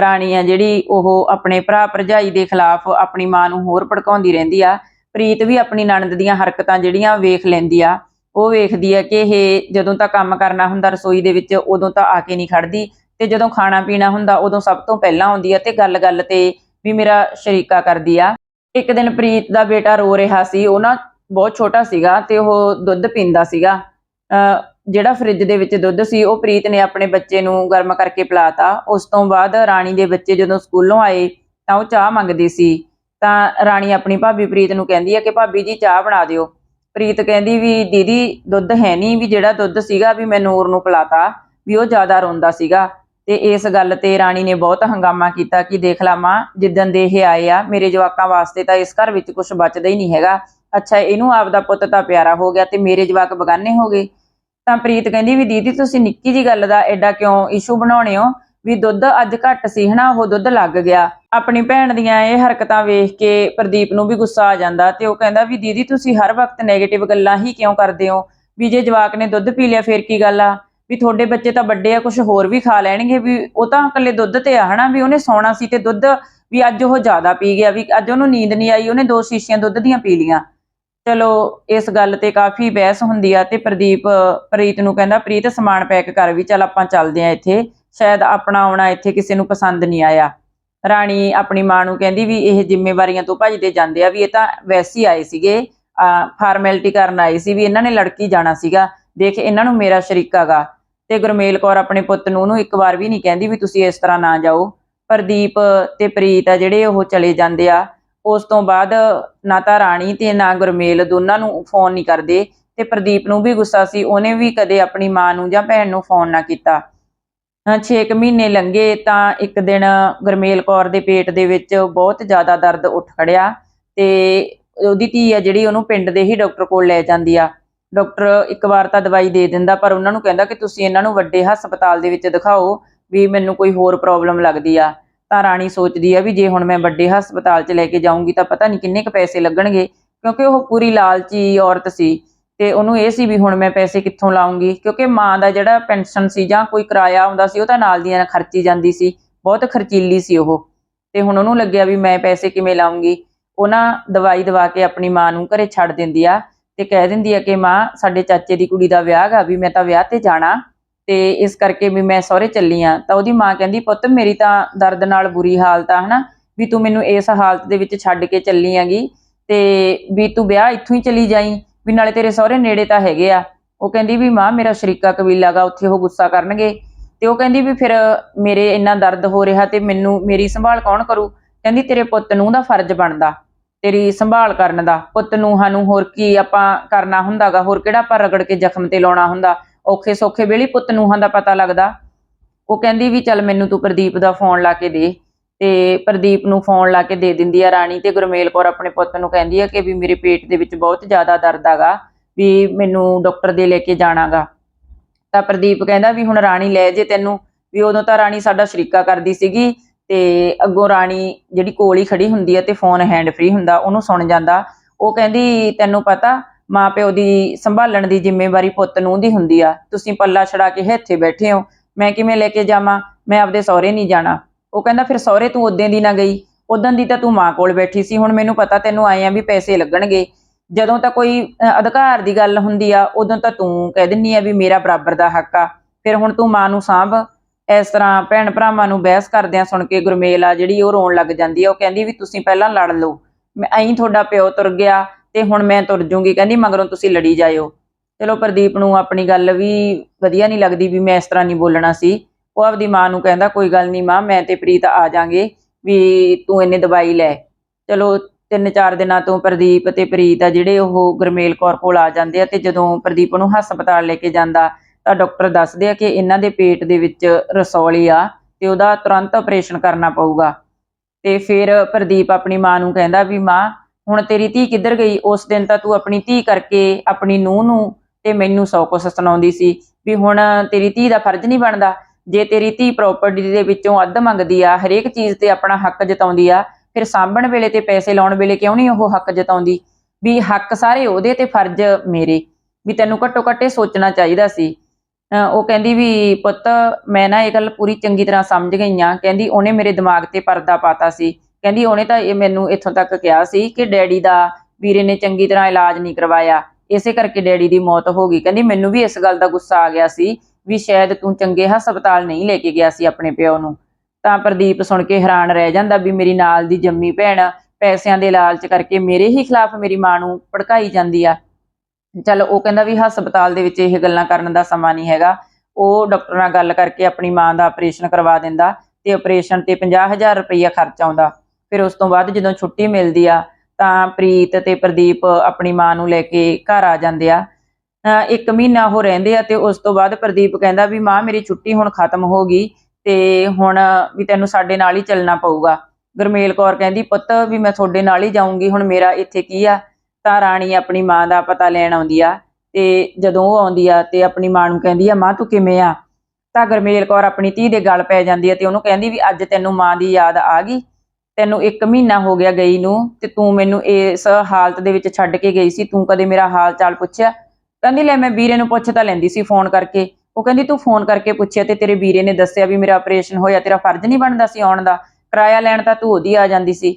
ਰਾਣੀ ਆ ਜਿਹੜੀ ਉਹ ਆਪਣੇ ਭਰਾ ਭਰਜਾਈ ਦੇ ਖਿਲਾਫ ਆਪਣੀ ਮਾਂ ਨੂੰ ਹੋਰ ਭੜਕਾਉਂਦੀ ਰਹਿੰਦੀ ਆ। ਪ੍ਰੀਤ ਵੀ ਆਪਣੀ ਨਣਦ ਦੀਆਂ ਹਰਕਤਾਂ ਜਿਹੜੀਆਂ ਵੇਖ ਲੈਂਦੀ ਆ। ਉਹ ਵੇਖਦੀ ਹੈ ਕਿ ਇਹ ਜਦੋਂ ਤਾਂ ਕੰਮ ਕਰਨਾ ਹੁੰਦਾ ਰਸੋਈ ਦੇ ਵਿੱਚ, ਉਦੋਂ ਤਾਂ ਆ ਕੇ ਨਹੀਂ ਖੜਦੀ ਤੇ ਜਦੋਂ ਖਾਣਾ ਪੀਣਾ ਹੁੰਦਾ, ਉਦੋਂ ਸਭ ਤੋਂ ਪਹਿਲਾਂ ਆਉਂਦੀ ਹੈ ਤੇ ਗੱਲ-ਗੱਲ ਤੇ ਵੀ ਮੇਰਾ ਸ਼ਰੀਕਾ ਕਰਦੀ ਆ। ਇੱਕ ਦਿਨ ਪ੍ਰੀਤ ਦਾ ਬੇਟਾ ਰੋ ਰਿਹਾ ਸੀ, ਉਹ ਨਾ ਬਹੁਤ ਛੋਟਾ ਸੀਗਾ ਤੇ ਉਹ ਦੁੱਧ ਪੀਂਦਾ ਸੀਗਾ। ਅ ਜਿਹੜਾ ਫ੍ਰਿਜ ਦੇ ਵਿੱਚ ਦੁੱਧ ਸੀ, ਉਹ ਪ੍ਰੀਤ ਨੇ ਆਪਣੇ ਬੱਚੇ ਨੂੰ ਗਰਮ ਕਰਕੇ ਪਿਲਾਤਾ। ਉਸ ਤੋਂ ਬਾਅਦ ਰਾਣੀ ਦੇ ਬੱਚੇ ਜਦੋਂ ਸਕੂਲੋਂ ਆਏ ਤਾਂ ਉਹ ਚਾਹ ਮੰਗਦੀ ਸੀ। ਤਾਂ ਰਾਣੀ ਆਪਣੀ ਭਾਬੀ ਪ੍ਰੀਤ ਨੂੰ ਕਹਿੰਦੀ ਹੈ ਕਿ ਭਾਬੀ ਜੀ ਚਾਹ ਬਣਾ ਦਿਓ। ਪ੍ਰੀਤ ਕਹਿੰਦੀ ਵੀ ਦੀਦੀ ਦੁੱਧ ਹੈ ਨਹੀਂ ਵੀ ਜਿਹੜਾ ਦੁੱਧ ਸੀਗਾ ਵੀ ਮੈਂ ਨੂਰ ਨੂੰ ਪਿਲਾਤਾ, ਵੀ ਉਹ ਜ਼ਿਆਦਾ ਰੋਂਦਾ ਸੀਗਾ। ਤੇ ਇਸ ਗੱਲ ਤੇ ਰਾਣੀ ਨੇ ਬਹੁਤ ਹੰਗਾਮਾ ਕੀਤਾ ਕਿ ਦੇਖ ਲਾ ਮਾਂ, ਜਿੱਦਣ ਦੇ ਇਹ ਆਏ ਆ, ਮੇਰੇ ਜਵਾਕਾਂ ਵਾਸਤੇ ਤਾਂ ਇਸ ਘਰ ਵਿੱਚ ਕੁਝ ਬਚਦਾ ਹੀ ਨਹੀਂ ਹੈਗਾ। ਅੱਛਾ, ਇਹਨੂੰ ਆਪਦਾ ਪੁੱਤ ਤਾਂ ਪਿਆਰਾ ਹੋ ਗਿਆ ਤੇ ਮੇਰੇ ਜਵਾਕ ਬਗਾਨੇ ਹੋ ਗਏ। ਤਾਂ ਪ੍ਰੀਤ ਕਹਿੰਦੀ ਵੀ ਦੀਦੀ, ਤੁਸੀਂ ਨਿੱਕੀ ਜੀ ਗੱਲ ਦਾ ਐਡਾ ਕਿਉਂ ਇਸ਼ੂ ਬਣਾਉਣੇ ਹੋ? ਵੀ ਦੁੱਧ ਅੱਜ ਘੱਟ ਸੀ ਹਨਾ, ਉਹ ਦੁੱਧ ਲੱਗ ਗਿਆ। ਆਪਣੀ ਭੈਣ ਦੀਆਂ ਇਹ ਹਰਕਤਾਂ ਵੇਖ ਕੇ ਪ੍ਰਦੀਪ ਨੂੰ ਵੀ ਗੁੱਸਾ ਆ ਜਾਂਦਾ ਤੇ ਉਹ ਕਹਿੰਦਾ ਵੀ ਦੀਦੀ ਤੁਸੀਂ ਹਰ ਵਕਤ 네ਗੇਟਿਵ ਗੱਲਾਂ ਹੀ ਕਿਉਂ ਕਰਦੇ ਹੋ? ਵੀ ਜੇ ਜਵਾਕ ਨੇ ਦੁੱਧ ਪੀ ਲਿਆ ਫੇਰ ਕੀ ਗੱਲ ਆ? ਵੀ ਤੁਹਾਡੇ ਬੱਚੇ ਤਾਂ ਵੱਡੇ ਆ ਕੁਝ ਹੋਰ ਵੀ ਖਾ ਲੈਣਗੇ, ਵੀ ਉਹ ਤਾਂ ਇਕੱਲੇ ਦੁੱਧ ਤੇ ਆ ਹਨਾ, ਵੀ ਉਹਨੇ ਸੌਣਾ ਸੀ ਤੇ ਦੁੱਧ ਵੀ ਅੱਜ ਉਹ ਜ਼ਿਆਦਾ ਪੀ ਗਿਆ, ਵੀ ਅੱਜ ਉਹਨੂੰ ਨੀਂਦ ਨਹੀਂ ਆਈ, ਉਹਨੇ ਦੋ ਸ਼ੀਸ਼ੀਆਂ ਦੁੱਧ ਦੀਆਂ ਪੀ ਲੀਆਂ। ਚਲੋ, ਇਸ ਗੱਲ ਤੇ ਕਾਫੀ ਬਹਿਸ ਹੁੰਦੀ ਆ ਤੇ ਪ੍ਰਦੀਪ, ਪ੍ਰੀਤ ਨੂੰ ਕਹਿੰਦਾ, ਪ੍ਰੀਤ ਸਮਾਨ ਪੈਕ ਕਰ ਵੀ ਚੱਲ ਆਪਾਂ ਚੱਲਦੇ ਆ ਇੱਥੇ। ਸ਼ਾਇਦ ਆਪਣਾ ਆਉਣਾ ਇੱਥੇ ਕਿਸੇ ਨੂੰ ਪਸੰਦ ਨਹੀਂ ਆਇਆ। ਰਾਣੀ ਆਪਣੀ ਮਾਂ ਨੂੰ ਕਹਿੰਦੀ ਵੀ ਇਹ ਜ਼ਿੰਮੇਵਾਰੀਆਂ ਤੋਂ ਭੱਜਦੇ ਜਾਂਦੇ ਆ ਵੀ ਇਹ ਤਾਂ ਵੈਸੇ ਹੀ ਆਏ ਸੀਗੇ ਫਾਰਮੈਲਿਟੀ ਕਰਨ ਆਏ ਸੀ ਵੀ ਇਹਨਾਂ ਨੇ ਲੜਕੀ ਜਾਣਾ ਸੀਗਾ। ਦੇਖ, ਇਹਨਾਂ ਨੂੰ ਮੇਰਾ ਸ਼ਰੀਕਾਗਾ ਤੇ ਗੁਰਮੇਲ ਕੌਰ ਆਪਣੇ ਪੁੱਤ ਨੂੰ ਉਹਨੂੰ ਇੱਕ ਵਾਰ ਵੀ ਨਹੀਂ ਕਹਿੰਦੀ ਵੀ ਤੁਸੀਂ ਇਸ ਤਰ੍ਹਾਂ ਨਾ ਜਾਓ। ਪ੍ਰਦੀਪ ਤੇ ਪ੍ਰੀਤ ਆ ਜਿਹੜੇ ਉਹ ਚਲੇ ਜਾਂਦੇ ਆ। ਉਸ ਤੋਂ ਬਾਅਦ ਨਾ ਤਾਂ ਰਾਣੀ ਤੇ ਨਾ ਗੁਰਮੇਲ ਦੋਨਾਂ ਨੂੰ ਫੋਨ ਨਹੀਂ ਕਰਦੇ। ਤੇ ਪ੍ਰਦੀਪ ਨੂੰ ਵੀ ਗੁੱਸਾ ਸੀ, ਉਹਨੇ ਵੀ ਕਦੇ ਆਪਣੀ ਮਾਂ ਨੂੰ ਜਾਂ ਭੈਣ ਨੂੰ ਫੋਨ ਨਾ ਕੀਤਾ। 6 ਮਹੀਨੇ ਲੰਘੇ ਤਾਂ ਇੱਕ ਦਿਨ ਗੁਰਮੇਲ ਕੌਰ ਦੇ ਪੇਟ ਦੇ ਵਿੱਚ ਬਹੁਤ ਜ਼ਿਆਦਾ ਦਰਦ ਉੱਠ ਖੜਿਆ ਤੇ ਉਹਦੀ ਧੀ ਆ ਜਿਹੜੀ ਉਹਨੂੰ ਪਿੰਡ ਦੇ ਹੀ ਡਾਕਟਰ ਕੋਲ ਲੈ ਜਾਂਦੀ ਆ। ਡਾਕਟਰ ਇੱਕ ਵਾਰ ਤਾਂ ਦਵਾਈ ਦੇ ਦਿੰਦਾ ਪਰ ਉਹਨਾਂ ਨੂੰ ਕਹਿੰਦਾ ਕਿ ਤੁਸੀਂ ਇਹਨਾਂ ਨੂੰ ਵੱਡੇ ਹਸਪਤਾਲ ਦੇ ਵਿੱਚ ਦਿਖਾਓ ਵੀ ਮੈਨੂੰ ਕੋਈ ਹੋਰ ਪ੍ਰੋਬਲਮ ਲੱਗਦੀ ਆ। ਤਾਂ ਰਾਣੀ ਸੋਚਦੀ ਆ ਵੀ ਜੇ ਹੁਣ ਮੈਂ ਵੱਡੇ ਹਸਪਤਾਲ 'ਚ ਲੈ ਕੇ ਜਾਊਂਗੀ ਤਾਂ ਪਤਾ ਨਹੀਂ ਕਿੰਨੇ ਕੁ ਪੈਸੇ ਲੱਗਣਗੇ ਕਿਉਂਕਿ ਉਹ ਪੂਰੀ ਲਾਲਚੀ ਔਰਤ ਸੀ। ਤੇ ਉਹਨੂੰ ਇਹ ਸੀ ਵੀ ਹੁਣ ਮੈਂ ਪੈਸੇ ਕਿੱਥੋਂ ਲਾਉਂਗੀ? ਕਿਉਂਕਿ ਮਾਂ ਦਾ ਜਿਹੜਾ ਪੈਨਸ਼ਨ ਸੀ ਜਾਂ ਕੋਈ ਕਿਰਾਇਆ ਆਉਂਦਾ ਸੀ, ਉਹ ਤਾਂ ਨਾਲ ਦੀਆਂ ਖਰਚੀ ਜਾਂਦੀ ਸੀ, ਬਹੁਤ ਖਰਚੀਲੀ ਸੀ ਉਹ। ਤੇ ਹੁਣ ਉਹਨੂੰ ਲੱਗਿਆ ਵੀ ਮੈਂ ਪੈਸੇ ਕਿਵੇਂ ਲਾਉਂਗੀ? ਉਹਨਾਂ ਦਵਾਈ ਦਵਾ ਕੇ ਆਪਣੀ ਮਾਂ ਨੂੰ ਘਰੇ ਛੱਡ ਦਿੰਦੀ ਆ ਤੇ ਕਹਿ ਦਿੰਦੀ ਆ ਕਿ ਮਾਂ, ਸਾਡੇ ਚਾਚੇ ਦੀ ਕੁੜੀ ਦਾ ਵਿਆਹ ਗਾ, ਵੀ ਮੈਂ ਤਾਂ ਵਿਆਹ ਤੇ ਜਾਣਾ ਤੇ ਇਸ ਕਰਕੇ ਵੀ ਮੈਂ ਸਹੁਰੇ ਚੱਲੀ ਆ। ਤਾਂ ਉਹਦੀ ਮਾਂ ਕਹਿੰਦੀ, ਪੁੱਤ, ਮੇਰੀ ਤਾਂ ਦਰਦ ਨਾਲ ਬੁਰੀ ਹਾਲਤ ਆ, ਹਨਾ? ਵੀ ਤੂੰ ਮੈਨੂੰ ਇਸ ਹਾਲਤ ਦੇ ਵਿੱਚ ਛੱਡ ਕੇ ਚੱਲੀ ਆਂਗੀ ਤੇ ਵੀ ਤੂੰ ਵਿਆਹ ਇੱਥੋਂ ਹੀ ਚਲੀ ਜਾਈ ਵੀ ਨਾਲੇ ਤੇਰੇ ਸਹੁਰੇ ਨੇੜੇ ਤਾਂ ਹੈਗੇ ਆ। ਉਹ ਕਹਿੰਦੀ ਵੀ ਮਾਂ, ਮੇਰਾ ਸ਼ਰੀਕਾ ਕਬੀਲਾ ਗਾ, ਉੱਥੇ ਉਹ ਗੁੱਸਾ ਕਰਨਗੇ। ਤੇ ਉਹ ਕਹਿੰਦੀ ਵੀ ਫਿਰ ਮੇਰੇ ਇੰਨਾ ਦਰਦ ਹੋ ਰਿਹਾ ਤੇ ਮੈਨੂੰ, ਮੇਰੀ ਸੰਭਾਲ ਕੌਣ ਕਰੂ? ਕਹਿੰਦੀ ਤੇਰੇ ਪੁੱਤ ਨੂੰ ਦਾ ਫਰਜ਼ ਬਣਦਾ, ਤੇਰੀ ਸੰਭਾਲ ਕਰਨ ਦਾ। ਪੁੱਤ ਨੂੰ ਹੋਰ ਕੀ ਆਪਾਂ ਕਰਨਾ ਹੁੰਦਾਗਾ, ਹੋਰ ਕਿਹੜਾ ਆਪਾਂ ਰਗੜ ਕੇ ਜ਼ਖਮ ਤੇ ਲਾਉਣਾ ਹੁੰਦਾ? ਔਖੇ ਸੌਖੇ ਵੇਲੇ ਪੁੱਤ ਨੂੰਹਾਂ ਦਾ ਪਤਾ ਲੱਗਦਾ। ਉਹ ਕਹਿੰਦੀ ਵੀ ਚੱਲ ਮੈਨੂੰ ਤੂੰ ਪ੍ਰਦੀਪ ਦਾ ਫੋਨ ਲਾ ਕੇ ਦੇ। ਤੇ ਪ੍ਰਦੀਪ ਨੂੰ ਫੋਨ ਲਾ ਕੇ ਦੇ ਦਿੰਦੀ ਆ ਰਾਣੀ ਤੇ ਗੁਰਮੇਲ ਕੌਰ ਆਪਣੇ ਪੁੱਤ ਨੂੰ ਕਹਿੰਦੀ ਆ ਕਿ ਵੀ ਮੇਰੇ ਪੇਟ ਦੇ ਵਿੱਚ ਬਹੁਤ ਜ਼ਿਆਦਾ ਦਰਦ ਆਗਾ, ਵੀ ਮੈਨੂੰ ਡਾਕਟਰ ਦੇ ਲੈ ਕੇ ਜਾਣਾਗਾ। ਤਾਂ ਪ੍ਰਦੀਪ ਕਹਿੰਦਾ ਵੀ ਹੁਣ ਰਾਣੀ ਲੈ ਜੇ ਤੈਨੂੰ, ਵੀ ਉਦੋਂ ਤਾਂ ਰਾਣੀ ਸਾਡਾ ਸ਼ਰੀਕਾ ਕਰਦੀ ਸੀਗੀ ਤੇ ਅੱਗੋਂ ਰਾਣੀ ਜਿਹੜੀ ਕੋਲ ਹੀ ਖੜੀ ਹੁੰਦੀ ਆ ਤੇ ਫੋਨ ਹੈਂਡ ਫ੍ਰੀ ਹੁੰਦਾ, ਉਹਨੂੰ ਸੁਣ ਜਾਂਦਾ। ਉਹ ਕਹਿੰਦੀ, ਤੈਨੂੰ ਪਤਾ ਮਾਂ ਪਿਓ ਦੀ ਸੰਭਾਲਣ ਦੀ ਜ਼ਿੰਮੇਵਾਰੀ ਪੁੱਤ ਨੂੰ ਦੀ ਹੁੰਦੀ ਆ। ਤੁਸੀਂ ਪੱਲਾ ਛੜਾ ਕੇ ਇੱਥੇ ਬੈਠੇ ਹੋ। ਮੈਂ ਕਿਵੇਂ ਲੈ ਕੇ ਜਾਵਾਂ? ਮੈਂ ਆਪਦੇ ਸਹੁਰੇ ਨਹੀਂ ਜਾਣਾ। ਉਹ ਕਹਿੰਦਾ, ਫਿਰ ਸਹੁਰੇ ਤੂੰ ਉਦੋਂ ਦੀ ਨਾ ਗਈ। ਉਦੋਂ ਦੀ ਤਾਂ ਤੂੰ ਮਾਂ ਕੋਲ ਬੈਠੀ ਸੀ। ਹੁਣ ਮੈਨੂੰ ਪਤਾ ਤੈਨੂੰ ਆਏ ਆ ਵੀ ਪੈਸੇ ਲੱਗਣਗੇ। ਜਦੋਂ ਤਾਂ ਕੋਈ ਅਧਿਕਾਰ ਦੀ ਗੱਲ ਹੁੰਦੀ ਆ, ਉਦੋਂ ਤਾਂ ਤੂੰ ਕਹਿ ਦਿੰਨੀ ਆ ਵੀ ਮੇਰਾ ਬਰਾਬਰ ਦਾ ਹੱਕ ਆ। ਫਿਰ ਹੁਣ ਤੂੰ ਮਾਂ ਨੂੰ ਸਾਂਭ। ਇਸ ਤਰ੍ਹਾਂ ਭੈਣ ਭਰਾਵਾਂ ਨੂੰ ਬਹਿਸ ਕਰਦਿਆਂ ਸੁਣ ਕੇ ਗੁਰਮੇਲ ਆ, ਜਿਹੜੀ ਉਹ ਰੋਣ ਲੱਗ ਜਾਂਦੀ ਆ, ਉਹ ਕਹਿੰਦੀ ਵੀ ਤੁਸੀਂ ਪਹਿਲਾਂ ਲੜ ਲਓ। ਮੈਂ ਐਂ ਤੁਹਾਡਾ ਪਿਓ ਤੁਰ ਗਿਆ ਤੇ ਹੁਣ ਮੈਂ ਤੁਰ ਜੂੰਗੀ। ਕਹਿੰਦੀ, ਮਗਰੋਂ ਤੁਸੀਂ ਲੜੀ ਜਾਇਓ। ਚਲੋ ਪ੍ਰਦੀਪ ਨੂੰ ਆਪਣੀ ਗੱਲ ਵੀ ਵਧੀਆ ਨਹੀਂ ਲੱਗਦੀ ਵੀ ਮੈਂ ਇਸ ਤਰ੍ਹਾਂ ਨਹੀਂ ਬੋਲਣਾ ਸੀ। ਉਹ ਆਪਦੀ ਮਾਂ ਨੂੰ ਕਹਿੰਦਾ, ਕੋਈ ਗੱਲ ਨਹੀਂ ਮਾਂ, ਮੈਂ ਤੇ ਪ੍ਰੀਤ ਆ ਜਾਾਂਗੇ, ਵੀ ਤੂੰ ਇਹਨੇ ਦਵਾਈ ਲੈ। ਚਲੋ, ਤਿੰਨ ਚਾਰ ਦਿਨਾਂ ਤੋਂ ਪ੍ਰਦੀਪ ਤੇ ਪ੍ਰੀਤ ਆ ਜਿਹੜੇ ਉਹ ਗੁਰਮੇਲ ਕੌਰ ਕੋਲ ਆ ਜਾਂਦੇ ਆ ਤੇ ਜਦੋਂ ਪ੍ਰਦੀਪ ਨੂੰ ਹਸਪਤਾਲ ਲੈ ਕੇ ਜਾਂਦਾ, ਤਾਂ ਡਾਕਟਰ ਦੱਸਦੇ ਆ ਕਿ ਇਹਨਾਂ ਦੇ ਪੇਟ ਦੇ ਵਿੱਚ ਰਸੌਲੀ ਆ ਤੇ ਉਹਦਾ ਤੁਰੰਤ ਆਪਰੇਸ਼ਨ ਕਰਨਾ ਪਊਗਾ। ਤੇ ਫਿਰ ਪ੍ਰਦੀਪ ਆਪਣੀ ਮਾਂ ਨੂੰ ਕਹਿੰਦਾ ਵੀ, ਮਾਂ, ਹੁਣ ਤੇਰੀ ਧੀ ਕਿੱਧਰ ਗਈ? ਉਸ ਦਿਨ ਤਾਂ ਤੂੰ ਆਪਣੀ ਧੀ ਕਰਕੇ ਆਪਣੀ ਨੂੰਹ ਨੂੰ ਤੇ ਮੈਨੂੰ ਸੌ ਕੁਛ ਸੁਣਾਉਂਦੀ ਸੀ ਵੀ ਹੁਣ ਤੇਰੀ ਧੀ ਦਾ ਫਰਜ਼ ਨਹੀਂ ਬਣਦਾ। ਜੇ ਤੇਰੀ ਧੀ ਪ੍ਰਾਪਰਟੀ ਦੇ ਵਿੱਚੋਂ ਅੱਧ ਮੰਗਦੀ ਆ, ਹਰੇਕ ਚੀਜ਼ ਤੇ ਆਪਣਾ ਹੱਕ ਜਤਾਉਂਦੀ ਆ, ਫਿਰ ਸਾਂਭਣ ਵੇਲੇ ਤੇ ਪੈਸੇ ਲਾਉਣ ਵੇਲੇ ਕਿਉਂ ਨਹੀਂ ਉਹ ਹੱਕ ਜਤਾਉਂਦੀ? ਵੀ ਹੱਕ ਸਾਰੇ ਉਹਦੇ ਤੇ ਫਰਜ਼ ਮੇਰੇ, ਵੀ ਤੈਨੂੰ ਘੱਟੋ ਘੱਟ ਸੋਚਣਾ ਚਾਹੀਦਾ ਸੀ। ਉਹ ਕਹਿੰਦੀ ਵੀ, ਪੁੱਤ, ਮੈਂ ਨਾ ਇਹ ਗੱਲ ਪੂਰੀ ਚੰਗੀ ਤਰ੍ਹਾਂ ਸਮਝ ਗਈ ਆ। ਕਹਿੰਦੀ, ਉਹਨੇ ਮੇਰੇ ਦਿਮਾਗ ਤੇ ਪਰਦਾ ਪਾਤਾ ਸੀ। ਕਹਿੰਦੀ, ਉਹਨੇ ਤਾਂ ਇਹ ਮੈਨੂੰ ਇੱਥੋਂ ਤੱਕ ਕਿਹਾ ਸੀ ਕਿ ਡੈਡੀ ਦਾ ਵੀਰੇ ਨੇ ਚੰਗੀ ਤਰ੍ਹਾਂ ਇਲਾਜ ਨਹੀਂ ਕਰਵਾਇਆ। ਇਸੇ ਕਰਕੇ ਡੈਡੀ ਦੀ ਮੌਤ ਹੋ ਗਈ। ਕਹਿੰਦੀ, ਮੈਨੂੰ ਵੀ ਇਸ ਗੱਲ ਦਾ ਗੁੱਸਾ ਆ ਗਿਆ ਸੀ ਵੀ ਸ਼ਾਇਦ ਤੂੰ ਚੰਗੇ ਹਸਪਤਾਲ ਨਹੀਂ ਲੈ ਕੇ ਗਿਆ ਸੀ ਆਪਣੇ ਪਿਓ ਨੂੰ। ਤਾਂ ਪ੍ਰਦੀਪ ਸੁਣ ਕੇ ਹੈਰਾਨ ਰਹਿ ਜਾਂਦਾ ਵੀ ਮੇਰੀ ਨਾਲ ਦੀ ਜੰਮੀ ਭੈਣ ਪੈਸਿਆਂ ਦੇ ਲਾਲਚ ਕਰਕੇ ਮੇਰੇ ਹੀ ਖਿਲਾਫ ਮੇਰੀ ਮਾਂ ਨੂੰ ਭੜਕਾਈ ਜਾਂਦੀ ਆ। ਚਲ ਉਹ ਕਹਿੰਦਾ ਵੀ ਹਸਪਤਾਲ ਦੇ ਵਿੱਚ ਇਹ ਗੱਲਾਂ ਕਰਨ ਦਾ ਸਮਾਂ ਨਹੀਂ ਹੈਗਾ। ਉਹ ਡਾਕਟਰ ਨਾਲ ਗੱਲ ਕਰਕੇ ਆਪਣੀ ਮਾਂ ਦਾ ਆਪਰੇਸ਼ਨ ਕਰਵਾ ਦਿੰਦਾ ਤੇ ਆਪਰੇਸ਼ਨ ਤੇ 50000 ਰੁਪਈਆ ਖਰਚ ਆਉਂਦਾ। ਫਿਰ ਉਸ ਤੋਂ ਬਾਅਦ ਜਦੋਂ ਛੁੱਟੀ ਮਿਲਦੀ ਆ ਤਾਂ ਪ੍ਰੀਤ ਤੇ ਪ੍ਰਦੀਪ ਆਪਣੀ ਮਾਂ ਨੂੰ ਲੈ ਕੇ ਘਰ ਆ ਜਾਂਦੇ ਆ। ਇੱਕ ਮਹੀਨਾ ਉਹ ਰਹਿੰਦੇ ਆ ਤੇ ਉਸ ਤੋਂ ਬਾਅਦ ਪ੍ਰਦੀਪ ਕਹਿੰਦਾ ਵੀ ਮਾਂ, ਮੇਰੀ ਛੁੱਟੀ ਹੁਣ ਖਤਮ ਹੋ ਗਈ ਤੇ ਹੁਣ ਵੀ ਤੈਨੂੰ ਸਾਡੇ ਨਾਲ ਹੀ ਚੱਲਣਾ ਪਊਗਾ। ਗੁਰਮੇਲ ਕੌਰ ਕਹਿੰਦੀ, ਪੁੱਤ, ਵੀ ਮੈਂ ਤੁਹਾਡੇ ਨਾਲ ਹੀ ਜਾਊਂਗੀ, ਹੁਣ ਮੇਰਾ ਇੱਥੇ ਕੀ ਆ? ਤਾਂ ਰਾਣੀ ਆਪਣੀ ਮਾਂ ਦਾ ਪਤਾ ਲੈਣ ਆਉਂਦੀ ਆ ਤੇ ਜਦੋਂ ਉਹ ਆਉਂਦੀ ਆ ਤੇ ਆਪਣੀ ਮਾਂ ਨੂੰ ਕਹਿੰਦੀ ਆ, ਮਾਂ, ਤੂੰ ਕਿਵੇਂ ਆ? ਤਾਂ ਗੁਰਮੇਲ ਕੌਰ ਆਪਣੀ ਧੀ ਦੇ ਗੱਲ ਪੈ ਜਾਂਦੀ ਆ ਤੇ ਉਹਨੂੰ ਕਹਿੰਦੀ ਵੀ, ਅੱਜ ਤੈਨੂੰ ਮਾਂ ਦੀ ਯਾਦ ਆ ਗਈ, ਤੈਨੂੰ ਇੱਕ ਮਹੀਨਾ ਹੋ ਗਿਆ ਗਈ ਨੂੰ ਤੇ ਤੂੰ ਮੈਨੂੰ ਇਸ ਹਾਲਤ ਦੇ ਵਿੱਚ ਛੱਡ ਕੇ ਗਈ ਸੀ, ਤੂੰ ਕਦੇ ਮੇਰਾ ਹਾਲ ਚਾਲ ਪੁੱਛਿਆ? ਕਹਿੰਦੀ, ਲੈ ਮੈਂ ਵੀਰੇ ਨੂੰ ਪੁੱਛ ਤਾਂ ਲੈਂਦੀ ਸੀ ਫੋਨ ਕਰਕੇ। ਉਹ ਕਹਿੰਦੀ, ਤੂੰ ਫੋਨ ਕਰਕੇ ਪੁੱਛਿਆ ਤੇ ਤੇਰੇ ਵੀਰੇ ਨੇ ਦੱਸਿਆ ਵੀ ਮੇਰਾ ਆਪਰੇਸ਼ਨ ਹੋਇਆ, ਤੇਰਾ ਫਰਜ਼ ਨਹੀਂ ਬਣਦਾ ਸੀ ਆਉਣ ਦਾ। ਕਿਰਾਇਆ ਲੈਣ ਤਾਂ ਤੂੰ ਉਹਦੀ ਆ ਜਾਂਦੀ ਸੀ।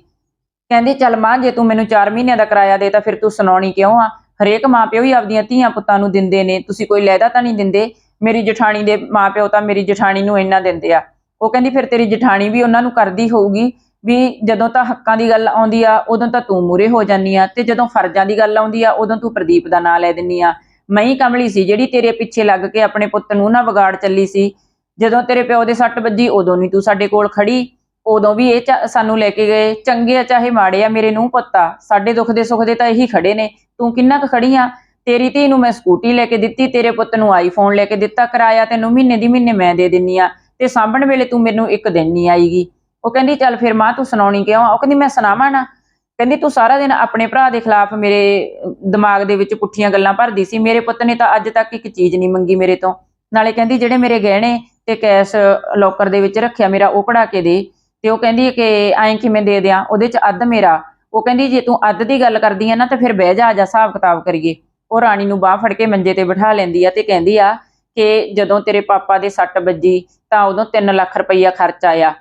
ਕਹਿੰਦੀ, ਚੱਲ ਮਾਂ, ਜੇ ਤੂੰ ਮੈਨੂੰ 4 ਮਹੀਨਿਆਂ ਦਾ ਕਿਰਾਇਆ ਦੇ ਤਾਂ ਫਿਰ ਤੂੰ ਸੁਣਾਉਣੀ ਕਿਉਂ ਆ? ਹਰੇਕ ਮਾਪਿਓ ਹੀ ਆਪਦੀਆਂ ਧੀਆਂ ਪੁੱਤਾਂ ਨੂੰ ਦਿੰਦੇ ਨੇ। ਤੁਸੀਂ ਕੋਈ ਲੈਦਾ ਤਾਂ ਨਹੀਂ ਦਿੰਦੇ। ਮੇਰੀ ਜਠਾਣੀ ਦੇ ਮਾਪਿਓ ਤਾਂ ਮੇਰੀ ਜਠਾਣੀ ਨੂੰ ਇੰਨਾ ਦਿੰਦੇ ਆ। ਉਹ ਕਹਿੰਦੀ, ਫਿਰ ਤੇਰੀ ਜਠਾਣੀ ਵੀ ਉਹਨਾਂ ਨੂੰ ਕਰਦੀ ਹੋਊਗੀ ਵੀ ਜਦੋਂ ਤਾਂ ਹੱਕਾਂ ਦੀ ਗੱਲ ਆਉਂਦੀ ਆ, ਉਦੋਂ ਤਾਂ ਤੂੰ ਮੂਰੇ ਹੋ ਜਾਨੀ ਆ ਤੇ ਜਦੋਂ ਫਰਜ਼ਾਂ ਦੀ ਗੱਲ ਆਉਂਦੀ ਆ, ਉਦੋਂ ਤੂੰ ਪ੍ਰਦੀਪ ਦਾ ਨਾਂ ਲੈ ਦਿੰਨੀ ਆ। ਮਈ ਕਮਲੀ ਸੀ, ਜਿਹੜੀ ਤੇਰੇ ਪਿੱਛੇ ਲੱਗ ਕੇ ਆਪਣੇ ਪੁੱਤ ਨੂੰ ਨਾ ਵਿਗਾੜ ਚੱਲੀ ਸੀ। ਜਦੋਂ ਤੇਰੇ ਪਿਓ ਦੇ ਸੱਟ ਵੱਜੀ, ਉਦੋਂ ਨਹੀਂ ਤੂੰ ਸਾਡੇ ਕੋਲ ਖੜੀ। ਉਦੋਂ ਵੀ ਇਹ ਚ- ਸਾਨੂੰ ਲੈ ਕੇ ਗਏ, ਚੰਗੇ ਆ ਚਾਹੇ ਮਾੜੇ ਆ, ਮੇਰੇ ਨੂੰ ਪਤਾ ਸਾਡੇ ਦੁੱਖ ਦੇ ਸੁੱਖ ਦੇ ਤਾਂ ਇਹੀ ਖੜੇ ਨੇ। ਤੂੰ ਕਿੰਨਾ ਕੁ ਖੜੀ ਆ? ਤੇਰੀ ਧੀ ਨੂੰ ਮੈਂ ਸਕੂਟੀ ਲੈ ਕੇ ਦਿੱਤੀ, ਤੇਰੇ ਪੁੱਤ ਨੂੰ ਆਈਫੋਨ ਲੈ ਕੇ ਦਿੱਤਾ, ਕਿਰਾਇਆ ਤੈਨੂੰ ਮਹੀਨੇ ਦੀ ਮਹੀਨੇ ਮੈਂ ਦੇ ਦਿੰਨੀ ਆ। ਤੇ ਸਾਂਭਣ ਵੇਲੇ ਤੂੰ ਮੈਨੂੰ ਇੱਕ ਦਿਨ ਨਹੀਂ ਆਈਗੀ। ਉਹ ਕਹਿੰਦੀ, ਚੱਲ ਫਿਰ ਮਾਂ ਤੂੰ ਸੁਣਾਉਣੀ ਕਿਉਂ ਉਹ ਕਹਿੰਦੀ, ਮੈਂ ਸੁਣਾਵਾਂ ਨਾ। ਕਹਿੰਦੀ, ਤੂੰ ਸਾਰਾ ਦਿਨ ਆਪਣੇ ਭਰਾ ਦੇ ਖਿਲਾਫ ਮੇਰੇ ਦਿਮਾਗ ਦੇ ਵਿੱਚ ਪੁੱਠੀਆਂ ਗੱਲਾਂ ਭਰਦੀ ਸੀ। ਮੇਰੇ ਪੁੱਤ ਨੇ ਤਾਂ ਅੱਜ ਤੱਕ ਇੱਕ ਚੀਜ਼ ਨਹੀਂ ਮੰਗੀ ਮੇਰੇ ਤੋਂ। ਨਾਲੇ ਕਹਿੰਦੀ, ਜਿਹੜੇ ਮੇਰੇ ਗਹਿਣੇ ਤੇ ਕੈਸ਼ ਲੋਕਰ ਦੇ ਵਿੱਚ ਰੱਖਿਆ ਮੇਰਾ, ਉਹ ਕਢਾ ਕੇ ਦੇ। ਤੇ ਉਹ ਕਹਿੰਦੀ ਕਿ ਐਂ ਕਿਵੇਂ ਦੇ ਦਿਆਂ? ਉਹਦੇ ਚ ਅੱਧ ਮੇਰਾ। ਉਹ ਕਹਿੰਦੀ, ਜੇ ਤੂੰ ਅੱਧ ਦੀ ਗੱਲ ਕਰਦੀ ਆ ਨਾ, ਤਾਂ ਫਿਰ ਬਹਿ ਜਾ, ਆ ਜਾ, ਹਿਸਾਬ ਕਿਤਾਬ ਕਰੀਏ। ਉਹ ਰਾਣੀ ਨੂੰ ਬਾਹ ਫੜ ਕੇ ਮੰਜੇ ਤੇ ਬਿਠਾ ਲੈਂਦੀ ਆ ਤੇ ਕਹਿੰਦੀ ਆ ਕਿ ਜਦੋਂ ਤੇਰੇ ਪਾਪਾ ਦੇ ਸੱਟ ਵੱਜੀ ਤਾਂ ਉਦੋਂ 3 ਲੱਖ ਰੁਪਈਆ ਖਰਚ ਆਇਆ।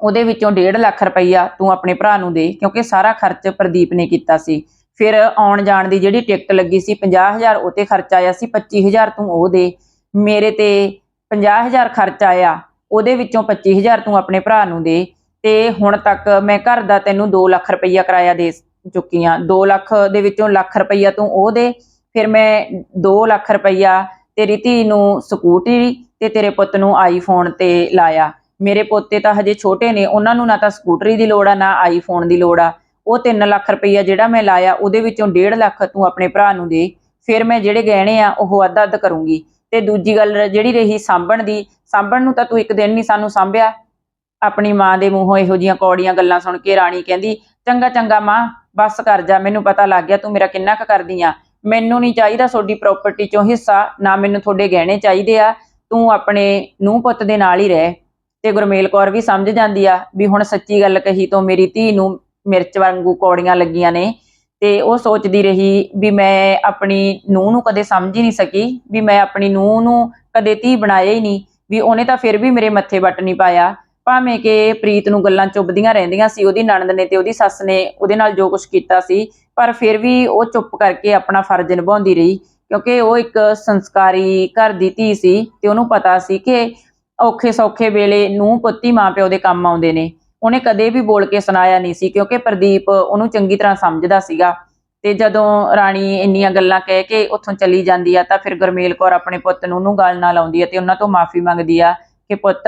ਉਹਦੇ ਵਿੱਚੋਂ 1.5 ਲੱਖ ਰੁਪਈਆ ਤੂੰ ਆਪਣੇ ਭਰਾ ਨੂੰ ਦੇ, ਕਿਉਂਕਿ ਸਾਰਾ ਖਰਚ ਪ੍ਰਦੀਪ ਨੇ ਕੀਤਾ ਸੀ। ਫਿਰ ਆਉਣ ਜਾਣ ਦੀ ਜਿਹੜੀ ਟਿਕਟ ਲੱਗੀ ਸੀ 50000 ਉਹ ਤੇ ਖਰਚ ਆਇਆ ਸੀ 25000 ਤੂੰ ਉਹ ਦੇ। ਮੇਰੇ ਤੇ 50000 ਖਰਚ ਆਇਆ, ਉਹਦੇ ਵਿੱਚੋਂ 25000 ਤੂੰ ਆਪਣੇ ਭਰਾ ਨੂੰ ਦੇ। ਤੇ ਹੁਣ ਤੱਕ ਮੈਂ ਘਰ ਦਾ ਤੈਨੂੰ 2 ਲੱਖ ਰੁਪਈਆ ਕਿਰਾਇਆ ਦੇ ਚੁੱਕੀ ਆ 2 ਲੱਖ ਦੇ ਵਿੱਚੋਂ ਲੱਖ ਰੁਪਈਆ ਤੂੰ ਉਹ ਦੇ, ਫਿਰ ਮੈਂ 2 ਲੱਖ ਰੁਪਈਆ ਤੇਰੀ ਧੀ ਨੂੰ ਸਕੂਟਰੀ ਤੇ ਤੇਰੇ ਪੁੱਤ ਨੂੰ ਆਈਫੋਨ ਤੇ ਲਾਇਆ। ਮੇਰੇ ਪੋਤੇ ਤਾਂ ਹਜੇ ਛੋਟੇ ਨੇ, ਉਹਨਾਂ ਨੂੰ ਨਾ ਤਾਂ ਸਕੂਟਰੀ ਦੀ ਲੋੜ ਆ, ਨਾ ਆਈਫੋਨ ਦੀ ਲੋੜ ਆ। ਉਹ 3 ਲੱਖ ਰੁਪਈਆ ਜਿਹੜਾ ਮੈਂ ਲਾਇਆ, ਉਹਦੇ ਵਿੱਚੋਂ 1.5 ਲੱਖ ਤੂੰ ਆਪਣੇ ਭਰਾ ਨੂੰ ਦੇ, ਫਿਰ ਮੈਂ ਜਿਹੜੇ ਗਹਿਣੇ ਆ, ਉਹ ਅੱਧ ਅੱਧ ਕਰੂੰਗੀ। ਤੇ ਦੂਜੀ ਗੱਲ ਜਿਹੜੀ ਰਹੀ ਸਾਂਭਣ ਦੀ, ਸਾਂਭਣ ਨੂੰ ਤਾਂ ਤੂੰ ਇੱਕ ਦਿਨ ਨਹੀਂ ਸਾਨੂੰ ਸਾਂਭਿਆ। ਆਪਣੀ ਮਾਂ ਦੇ ਮੂੰਹੋਂ ਇਹੋ ਜੀਆਂ ਕੌੜੀਆਂ ਗੱਲਾਂ ਸੁਣ ਕੇ ਰਾਣੀ ਕਹਿੰਦੀ, ਚੰਗਾ ਚੰਗਾ ਮਾਂ, ਬਸ ਕਰ ਜਾ, ਮੈਨੂੰ ਪਤਾ ਲੱਗ ਗਿਆ ਤੂੰ ਮੇਰਾ ਕਿੰਨਾ ਕੁ ਕਰਦੀ ਆ। ਮੈਨੂੰ ਨਹੀਂ ਚਾਹੀਦਾ ਤੁਹਾਡੀ ਪ੍ਰਾਪਰਟੀ ਚੋਂ ਹਿੱਸਾ, ਨਾ ਮੈਨੂੰ ਤੁਹਾਡੇ ਗਹਿਣੇ ਚਾਹੀਦੇ ਆ। ਤੂੰ ਆਪਣੇ ਨੂੰਹ ਪੁੱਤ ਦੇ ਨਾਲ ਹੀ ਰਹਿ। ਤੇ ਗੁਰਮੇਲ ਕੌਰ ਵੀ ਸਮਝ ਜਾਂਦੀ ਆ ਵੀ ਹੁਣ ਸੱਚੀ ਗੱਲ ਕਹੀ ਤੋਂ ਮੇਰੀ ਧੀ ਨੂੰ ਮਿਰਚ ਵਾਂਗੂ ਕੌੜੀਆਂ ਲੱਗੀਆਂ ਨੇ ਤੇ ਉਹ ਸੋਚਦੀ ਰਹੀ ਵੀ ਮੈਂ ਆਪਣੀ ਨੂੰਹ ਨੂੰ ਕਦੇ ਸਮਝ ਹੀ ਨਹੀਂ ਸਕੀ, ਵੀ ਮੈਂ ਆਪਣੀ ਨੂੰਹ ਨੂੰ ਕਦੇ ਧੀ ਬਣਾਇਆ ਹੀ ਨਹੀਂ, ਵੀ ਉਹਨੇ ਤਾਂ ਫਿਰ ਵੀ ਮੇਰੇ ਮੱਥੇ ਵੱਟ ਨਹੀਂ ਪਾਇਆ। ਭਾਵੇਂ ਕਿ ਪ੍ਰੀਤ ਨੂੰ ਗੱਲਾਂ ਚੁੱਭਦੀਆਂ ਰਹਿੰਦੀਆਂ ਸੀ, ਉਹਦੀ ਨਣਦ ਨੇ ਤੇ ਉਹਦੀ ਸੱਸ ਨੇ ਉਹਦੇ ਨਾਲ ਜੋ ਕੁਝ ਕੀਤਾ ਸੀ, ਪਰ ਫਿਰ ਵੀ ਉਹ ਚੁੱਪ ਕਰਕੇ ਆਪਣਾ ਫਰਜ਼ ਨਿਭਾਉਂਦੀ ਰਹੀ, ਕਿਉਂਕਿ ਉਹ ਇੱਕ ਸੰਸਕਾਰੀ ਘਰ ਦੀ ਧੀ ਸੀ ਤੇ ਉਹਨੂੰ ਪਤਾ ਸੀ ਕਿ ਔਖੇ ਸੌਖੇ ਵੇਲੇ ਨੂੰ ਪੁੱਤੀ ਮਾਂ ਪਿਓ ਦੇ ਕੰਮ ਆਉਂਦੇ ਨੇ। ਉਹਨੇ ਕਦੇ ਵੀ ਬੋਲ ਕੇ ਸੁਣਾਇਆ ਨਹੀਂ ਸੀ ਕਿਉਂਕਿ ਪ੍ਰਦੀਪ ਉਹਨੂੰ ਚੰਗੀ ਤਰ੍ਹਾਂ ਸਮਝਦਾ ਸੀਗਾ। ਤੇ ਜਦੋਂ ਰਾਣੀ ਇੰਨੀਆਂ ਗੱਲਾਂ ਕਹਿ ਕੇ ਉੱਥੋਂ ਚਲੀ ਜਾਂਦੀ ਆ ਤਾਂ ਫਿਰ ਗੁਰਮੇਲ ਕੌਰ ਆਪਣੇ ਪੁੱਤ ਨੂੰ ਉਹਨੂੰ ਗੱਲ ਨਾਲ ਆਉਂਦੀ ਆ ਤੇ ਉਹਨਾਂ ਤੋਂ ਮਾਫੀ ਮੰਗਦੀ ਆ ਕਿ ਪੁੱਤ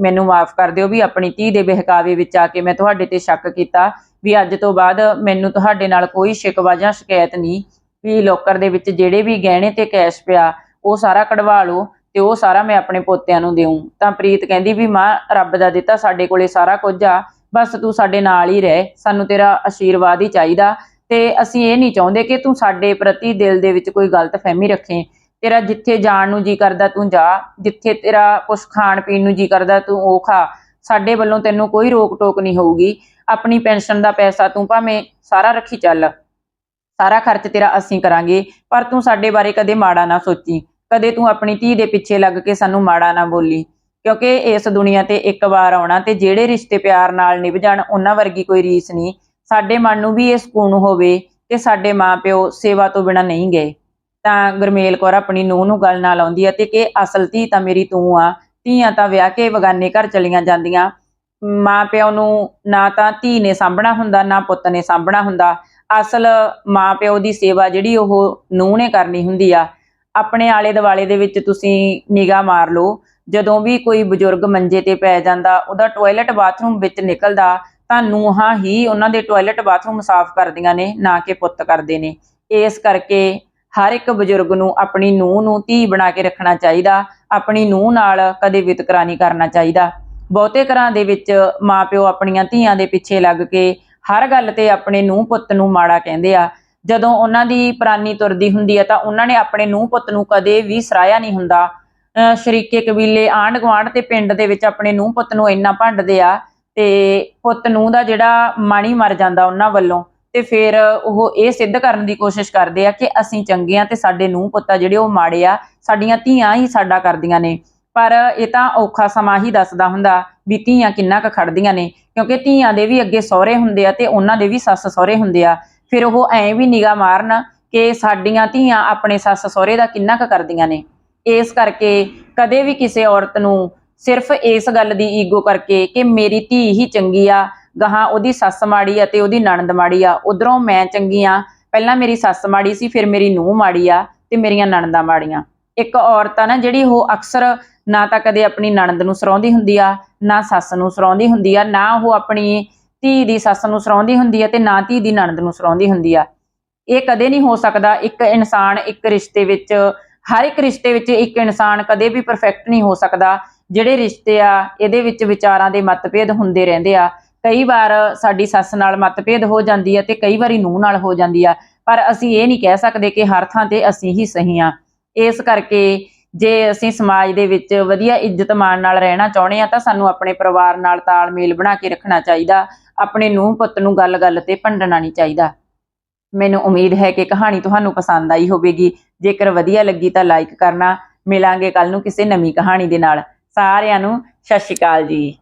ਮੈਨੂੰ ਮਾਫ ਕਰ ਦਿਓ ਵੀ ਆਪਣੀ ਧੀ ਦੇ ਬਹਿਕਾਵੇ ਵਿੱਚ ਆ ਕੇ ਮੈਂ ਤੁਹਾਡੇ ਤੇ ਸ਼ੱਕ ਕੀਤਾ ਵੀ ਅੱਜ ਤੋਂ ਬਾਅਦ ਮੈਨੂੰ ਤੁਹਾਡੇ ਨਾਲ ਕੋਈ ਸ਼ਿਕਵਾ ਜਾਂ ਸ਼ਿਕਾਇਤ ਨਹੀਂ ਵੀ ਲੋਕਰ ਦੇ ਵਿੱਚ ਜਿਹੜੇ ਵੀ ਗਹਿਣੇ ਤੇ ਕੈਸ਼ ਪਿਆ ਉਹ ਸਾਰਾ ਕਢਵਾ ਲਓ। ਤੇ ਉਹ ਸਾਰਾ ਮੈਂ ਆਪਣੇ ਪੋਤਿਆਂ ਨੂੰ ਦੇਉਂ ਤਾਂ ਪ੍ਰੀਤ ਕਹਿੰਦੀ ਵੀ ਮਾਂ, ਰੱਬ ਦਾ ਦਿੱਤਾ ਸਾਡੇ ਕੋਲੇ ਸਾਰਾ ਕੁਝ ਆ, ਬਸ ਤੂੰ ਸਾਡੇ ਨਾਲ ਹੀ ਰਹਿ, ਸਾਨੂੰ ਤੇਰਾ ਆਸ਼ੀਰਵਾਦ ਹੀ ਚਾਹੀਦਾ। ਤੇ ਅਸੀਂ ਇਹ ਨਹੀਂ ਚਾਹੁੰਦੇ ਕਿ ਤੂੰ ਸਾਡੇ ਪ੍ਰਤੀ ਦਿਲ ਦੇ ਵਿੱਚ ਕੋਈ ਗਲਤ ਫਹਿਮੀ ਰੱਖੇ। ਤੇਰਾ ਜਿੱਥੇ ਜਾਣ ਨੂੰ ਜੀ ਕਰਦਾ ਤੂੰ ਜਾ, ਜਿੱਥੇ ਤੇਰਾ ਕੁਝ ਖਾਣ ਪੀਣ ਨੂੰ ਜੀ ਕਰਦਾ ਤੂੰ ਉਹ ਖਾ। ਸਾਡੇ ਵੱਲੋਂ ਤੈਨੂੰ ਕੋਈ ਰੋਕ ਟੋਕ ਨਹੀਂ ਹੋਊਗੀ। ਆਪਣੀ ਪੈਨਸ਼ਨ ਦਾ ਪੈਸਾ ਤੂੰ ਭਾਵੇਂ ਸਾਰਾ ਰੱਖੀ ਚੱਲ। ਸਾਰਾ ਖਰਚ ਤੇਰਾ ਅਸੀਂ ਕਰਾਂਗੇ, ਪਰ ਤੂੰ ਸਾਡੇ ਬਾਰੇ ਕਦੇ ਮਾੜਾ ਨਾ ਸੋਚੀ। ਕਦੇ ਤੂੰ ਆਪਣੀ ਧੀ ਦੇ ਪਿੱਛੇ ਲੱਗ ਕੇ ਸਾਨੂੰ ਮਾੜਾ ਨਾ ਬੋਲੀ। ਕਿਉਂਕਿ ਇਸ ਦੁਨੀਆ ਤੇ ਇੱਕ ਵਾਰ ਆਉਣਾ ਤੇ ਜਿਹੜੇ ਰਿਸ਼ਤੇ ਪਿਆਰ ਨਾਲ ਨਿਭ ਜਾਣ, ਉਹਨਾਂ ਵਰਗੀ ਕੋਈ ਰੀਸ ਨਹੀਂ। ਸਾਡੇ ਮਨ ਨੂੰ ਵੀ ਇਹ ਸਕੂਨ ਹੋਵੇ ਕਿ ਸਾਡੇ ਮਾਪਿਓ ਸੇਵਾ ਤੋਂ ਬਿਨਾ ਨਹੀਂ ਗਏ। ਤਾਂ ਗੁਰਮੇਲ ਕੌਰ ਆਪਣੀ ਨੂੰਹ ਨੂੰ ਗੱਲ ਨਾਲ ਆਉਂਦੀ ਹੈ ਤੇ ਕਿ ਅਸਲ ਧੀ ਤਾਂ ਮੇਰੀ ਤੂੰ ਆ, ਧੀਆਂ ਤਾਂ ਵਿਆਹ ਕੇ ਵਗਾਨੇ ਘਰ ਚਲੀਆਂ ਜਾਂਦੀਆਂ। ਮਾਂ ਪਿਓ ਨੂੰ ਨਾ ਤਾਂ ਧੀ ਨੇ ਸਾਂਭਣਾ ਹੁੰਦਾ, ਨਾ ਪੁੱਤ ਨੇ ਸਾਂਭਣਾ ਹੁੰਦਾ। ਅਸਲ ਮਾਂ ਪਿਓ ਦੀ ਸੇਵਾ ਜਿਹੜੀ ਉਹ ਨੂੰਹ ਨੇ ਕਰਨੀ ਹੁੰਦੀ ਆ ਆਪਣੇ ਆਲੇ ਦੁਆਲੇ ਦੇ ਵਿੱਚ ਤੁਸੀਂ ਨਿਗਾਹ ਮਾਰ ਲਓ। ਜਦੋਂ ਵੀ ਕੋਈ ਬਜ਼ੁਰਗ ਮੰਜੇ ਤੇ ਪੈ ਜਾਂਦਾ, ਉਹਦਾ ਟਾਇਲਟ ਬਾਥਰੂਮ ਵਿੱਚ ਨਿਕਲਦਾ, ਤਾਂ ਨੂਹਾਂ ਹੀ ਉਹਨਾਂ ਦੇ ਟਾਇਲਟ ਬਾਥਰੂਮ ਸਾਫ਼ ਕਰਦੀਆਂ ਨੇ, ਨਾ ਕਿ ਪੁੱਤ ਕਰਦੇ ਨੇ। ਇਸ ਕਰਕੇ ਹਰ ਇੱਕ ਬਜ਼ੁਰਗ ਨੂੰ ਆਪਣੀ ਨੂੰਹ ਨੂੰ ਧੀ ਬਣਾ ਕੇ ਰੱਖਣਾ ਚਾਹੀਦਾ, ਆਪਣੀ ਨੂੰਹ ਨਾਲ ਕਦੇ ਵਿਤਕਰਾ ਨਹੀਂ ਕਰਨਾ ਚਾਹੀਦਾ। ਬਹੁਤੇ ਘਰਾਂ ਦੇ ਵਿੱਚ ਮਾਪਿਓ ਆਪਣੀਆਂ ਧੀਆਂ ਦੇ ਪਿੱਛੇ ਲੱਗ ਕੇ ਹਰ ਗੱਲ ਤੇ ਆਪਣੇ ਨੂੰਹ ਪੁੱਤ ਨੂੰ ਮਾੜਾ ਕਹਿੰਦੇ ਆ। ਜਦੋਂ ਉਹਨਾਂ ਦੀ ਪ੍ਰਾਨੀ ਤੁਰਦੀ ਹੁੰਦੀ ਹੈ ਤਾਂ ਉਹਨਾਂ ਨੇ ਆਪਣੇ ਨੂੰਹ ਪੁੱਤ ਨੂੰ ਕਦੇ ਵੀ ਸਰਾਇਆ ਨਹੀਂ ਹੁੰਦਾ। ਅਹ ਸ਼ਰੀਕੇ ਕਬੀਲੇ ਆਂਢ ਗੁਆਂਢ ਤੇ ਪਿੰਡ ਦੇ ਵਿੱਚ ਆਪਣੇ ਨੂੰਹ ਪੁੱਤ ਨੂੰ ਇੰਨਾ ਭੰਡਦੇ ਆ ਤੇ ਪੁੱਤ ਨੂੰਹ ਦਾ ਜਿਹੜਾ ਮਾਣੀ ਮਰ ਜਾਂਦਾ ਉਹਨਾਂ ਵੱਲੋਂ ਤੇ ਫਿਰ ਉਹ ਇਹ ਸਿੱਧ ਕਰਨ ਦੀ ਕੋਸ਼ਿਸ਼ ਕਰਦੇ ਆ ਕਿ ਅਸੀਂ ਚੰਗੇ ਆ ਤੇ ਸਾਡੇ ਨੂੰਹ ਪੁੱਤ ਆ ਜਿਹੜੇ ਉਹ ਮਾੜੇ ਆ, ਸਾਡੀਆਂ ਧੀਆਂ ਹੀ ਸਾਡਾ ਕਰਦੀਆਂ ਨੇ। ਪਰ ਇਹ ਤਾਂ ਔਖਾ ਸਮਾਂ ਹੀ ਦੱਸਦਾ ਹੁੰਦਾ ਵੀ ਧੀਆਂ ਕਿੰਨਾ ਕੁ ਖੜਦੀਆਂ ਨੇ, ਕਿਉਂਕਿ ਧੀਆਂ ਦੇ ਵੀ ਅੱਗੇ ਸਹੁਰੇ ਹੁੰਦੇ ਆ ਤੇ ਉਹਨਾਂ ਦੇ ਵੀ ਸੱਸ ਸਹੁਰੇ ਹੁੰਦੇ ਆ। ਫਿਰ ਉਹ ਐਂ ਵੀ ਨਿਗਾਹ ਮਾਰਨ ਕਿ ਸਾਡੀਆਂ ਧੀਆਂ ਆਪਣੇ ਸੱਸ ਸਹੁਰੇ ਦਾ ਕਿੰਨਾ ਕੁ ਕਰਦੀਆਂ ਨੇ। ਇਸ ਕਰਕੇ ਕਦੇ ਵੀ ਕਿਸੇ ਔਰਤ ਨੂੰ ਸਿਰਫ ਇਸ ਗੱਲ ਦੀ ਈਗੋ ਕਰਕੇ ਕਿ ਮੇਰੀ ਧੀ ਹੀ ਚੰਗੀ ਆ, ਗਾਹਾਂ ਉਹਦੀ ਸੱਸ ਮਾੜੀ ਆ ਤੇ ਉਹਦੀ ਨਣਦ ਮਾੜੀ ਆ, ਉਧਰੋਂ ਮੈਂ ਚੰਗੀ ਆ, ਪਹਿਲਾਂ ਮੇਰੀ ਸੱਸ ਮਾੜੀ ਸੀ, ਫਿਰ ਮੇਰੀ ਨੂੰਹ ਮਾੜੀ ਆ ਤੇ ਮੇਰੀਆਂ ਨਣਦਾਂ ਮਾੜੀਆਂ। ਇੱਕ ਔਰਤ ਆ ਨਾ ਜਿਹੜੀ ਉਹ ਅਕਸਰ ਨਾ ਤਾਂ ਕਦੇ ਆਪਣੀ ਨਣਦ ਨੂੰ ਸਰਾਉਂਦੀ ਹੁੰਦੀ ਆ, ਨਾ ਸੱਸ ਨੂੰ ਸਰਾਉਂਦੀ ਹੁੰਦੀ ਆ, ਨਾ ਉਹ ਆਪਣੀ ਧੀ ਦੀ ਸੱਸ ਨੂੰ ਸਰਾਉਂਦੀ ਹੁੰਦੀ ਹੈ ਤੇ ਨਾ ਧੀ ਦੀ ਨਣਦ ਨੂੰ ਸਰਾਉਂਦੀ ਹੁੰਦੀ ਆ। ਇਹ ਕਦੇ ਨਹੀਂ ਹੋ ਸਕਦਾ ਇੱਕ ਇਨਸਾਨ ਇੱਕ ਰਿਸ਼ਤੇ ਵਿੱਚ, ਹਰ ਇੱਕ ਰਿਸ਼ਤੇ ਵਿੱਚ ਇੱਕ ਇਨਸਾਨ ਕਦੇ ਵੀ ਪਰਫੈਕਟ ਨਹੀਂ ਹੋ ਸਕਦਾ, ਜਿਹੜੇ ਰਿਸ਼ਤੇ ਆ, ਇਹਦੇ ਵਿੱਚ ਵਿਚਾਰਾਂ ਦੇ ਮਤਭੇਦ ਹੁੰਦੇ ਰਹਿੰਦੇ ਆ। ਕਈ ਵਾਰ ਸਾਡੀ ਸੱਸ ਨਾਲ ਮਤਭੇਦ ਹੋ ਜਾਂਦੀ ਹੈ ਤੇ ਕਈ ਵਾਰੀ ਨੂੰਹ ਨਾਲ ਹੋ ਜਾਂਦੀ ਆ, ਪਰ ਅਸੀਂ ਇਹ ਨਹੀਂ ਕਹਿ ਸਕਦੇ ਕਿ ਹਰ ਥਾਂ ਤੇ ਅਸੀਂ ਹੀ ਸਹੀ ਆ। ਇਸ ਕਰਕੇ ਜੇ ਅਸੀਂ ਸਮਾਜ ਦੇ ਵਿੱਚ ਵਧੀਆ ਇੱਜ਼ਤ ਮਾਣ ਨਾਲ ਰਹਿਣਾ ਚਾਹੁੰਦੇ ਆ ਤਾਂ ਸਾਨੂੰ ਆਪਣੇ ਪਰਿਵਾਰ ਨਾਲ ਤਾਲਮੇਲ ਬਣਾ ਕੇ ਰੱਖਣਾ ਚਾਹੀਦਾ। ਆਪਣੇ ਨੂੰਹ ਪੁੱਤ ਨੂੰ ਗੱਲ-ਗੱਲ ਤੇ ਭੰਡਣਾ ਨਹੀਂ ਚਾਹੀਦਾ। ਮੈਨੂੰ ਉਮੀਦ ਹੈ ਕਿ ਕਹਾਣੀ ਤੁਹਾਨੂੰ ਪਸੰਦ ਆਈ ਹੋਵੇਗੀ। ਜੇਕਰ ਵਧੀਆ ਲੱਗੀ ਤਾਂ ਲਾਈਕ ਕਰਨਾ। ਮਿਲਾਂਗੇ ਕੱਲ ਨੂੰ ਕਿਸੇ ਨਵੀਂ ਕਹਾਣੀ ਦੇ ਨਾਲ। ਸਾਰਿਆਂ ਨੂੰ ਸਤਿ ਸ਼੍ਰੀ ਅਕਾਲ ਜੀ।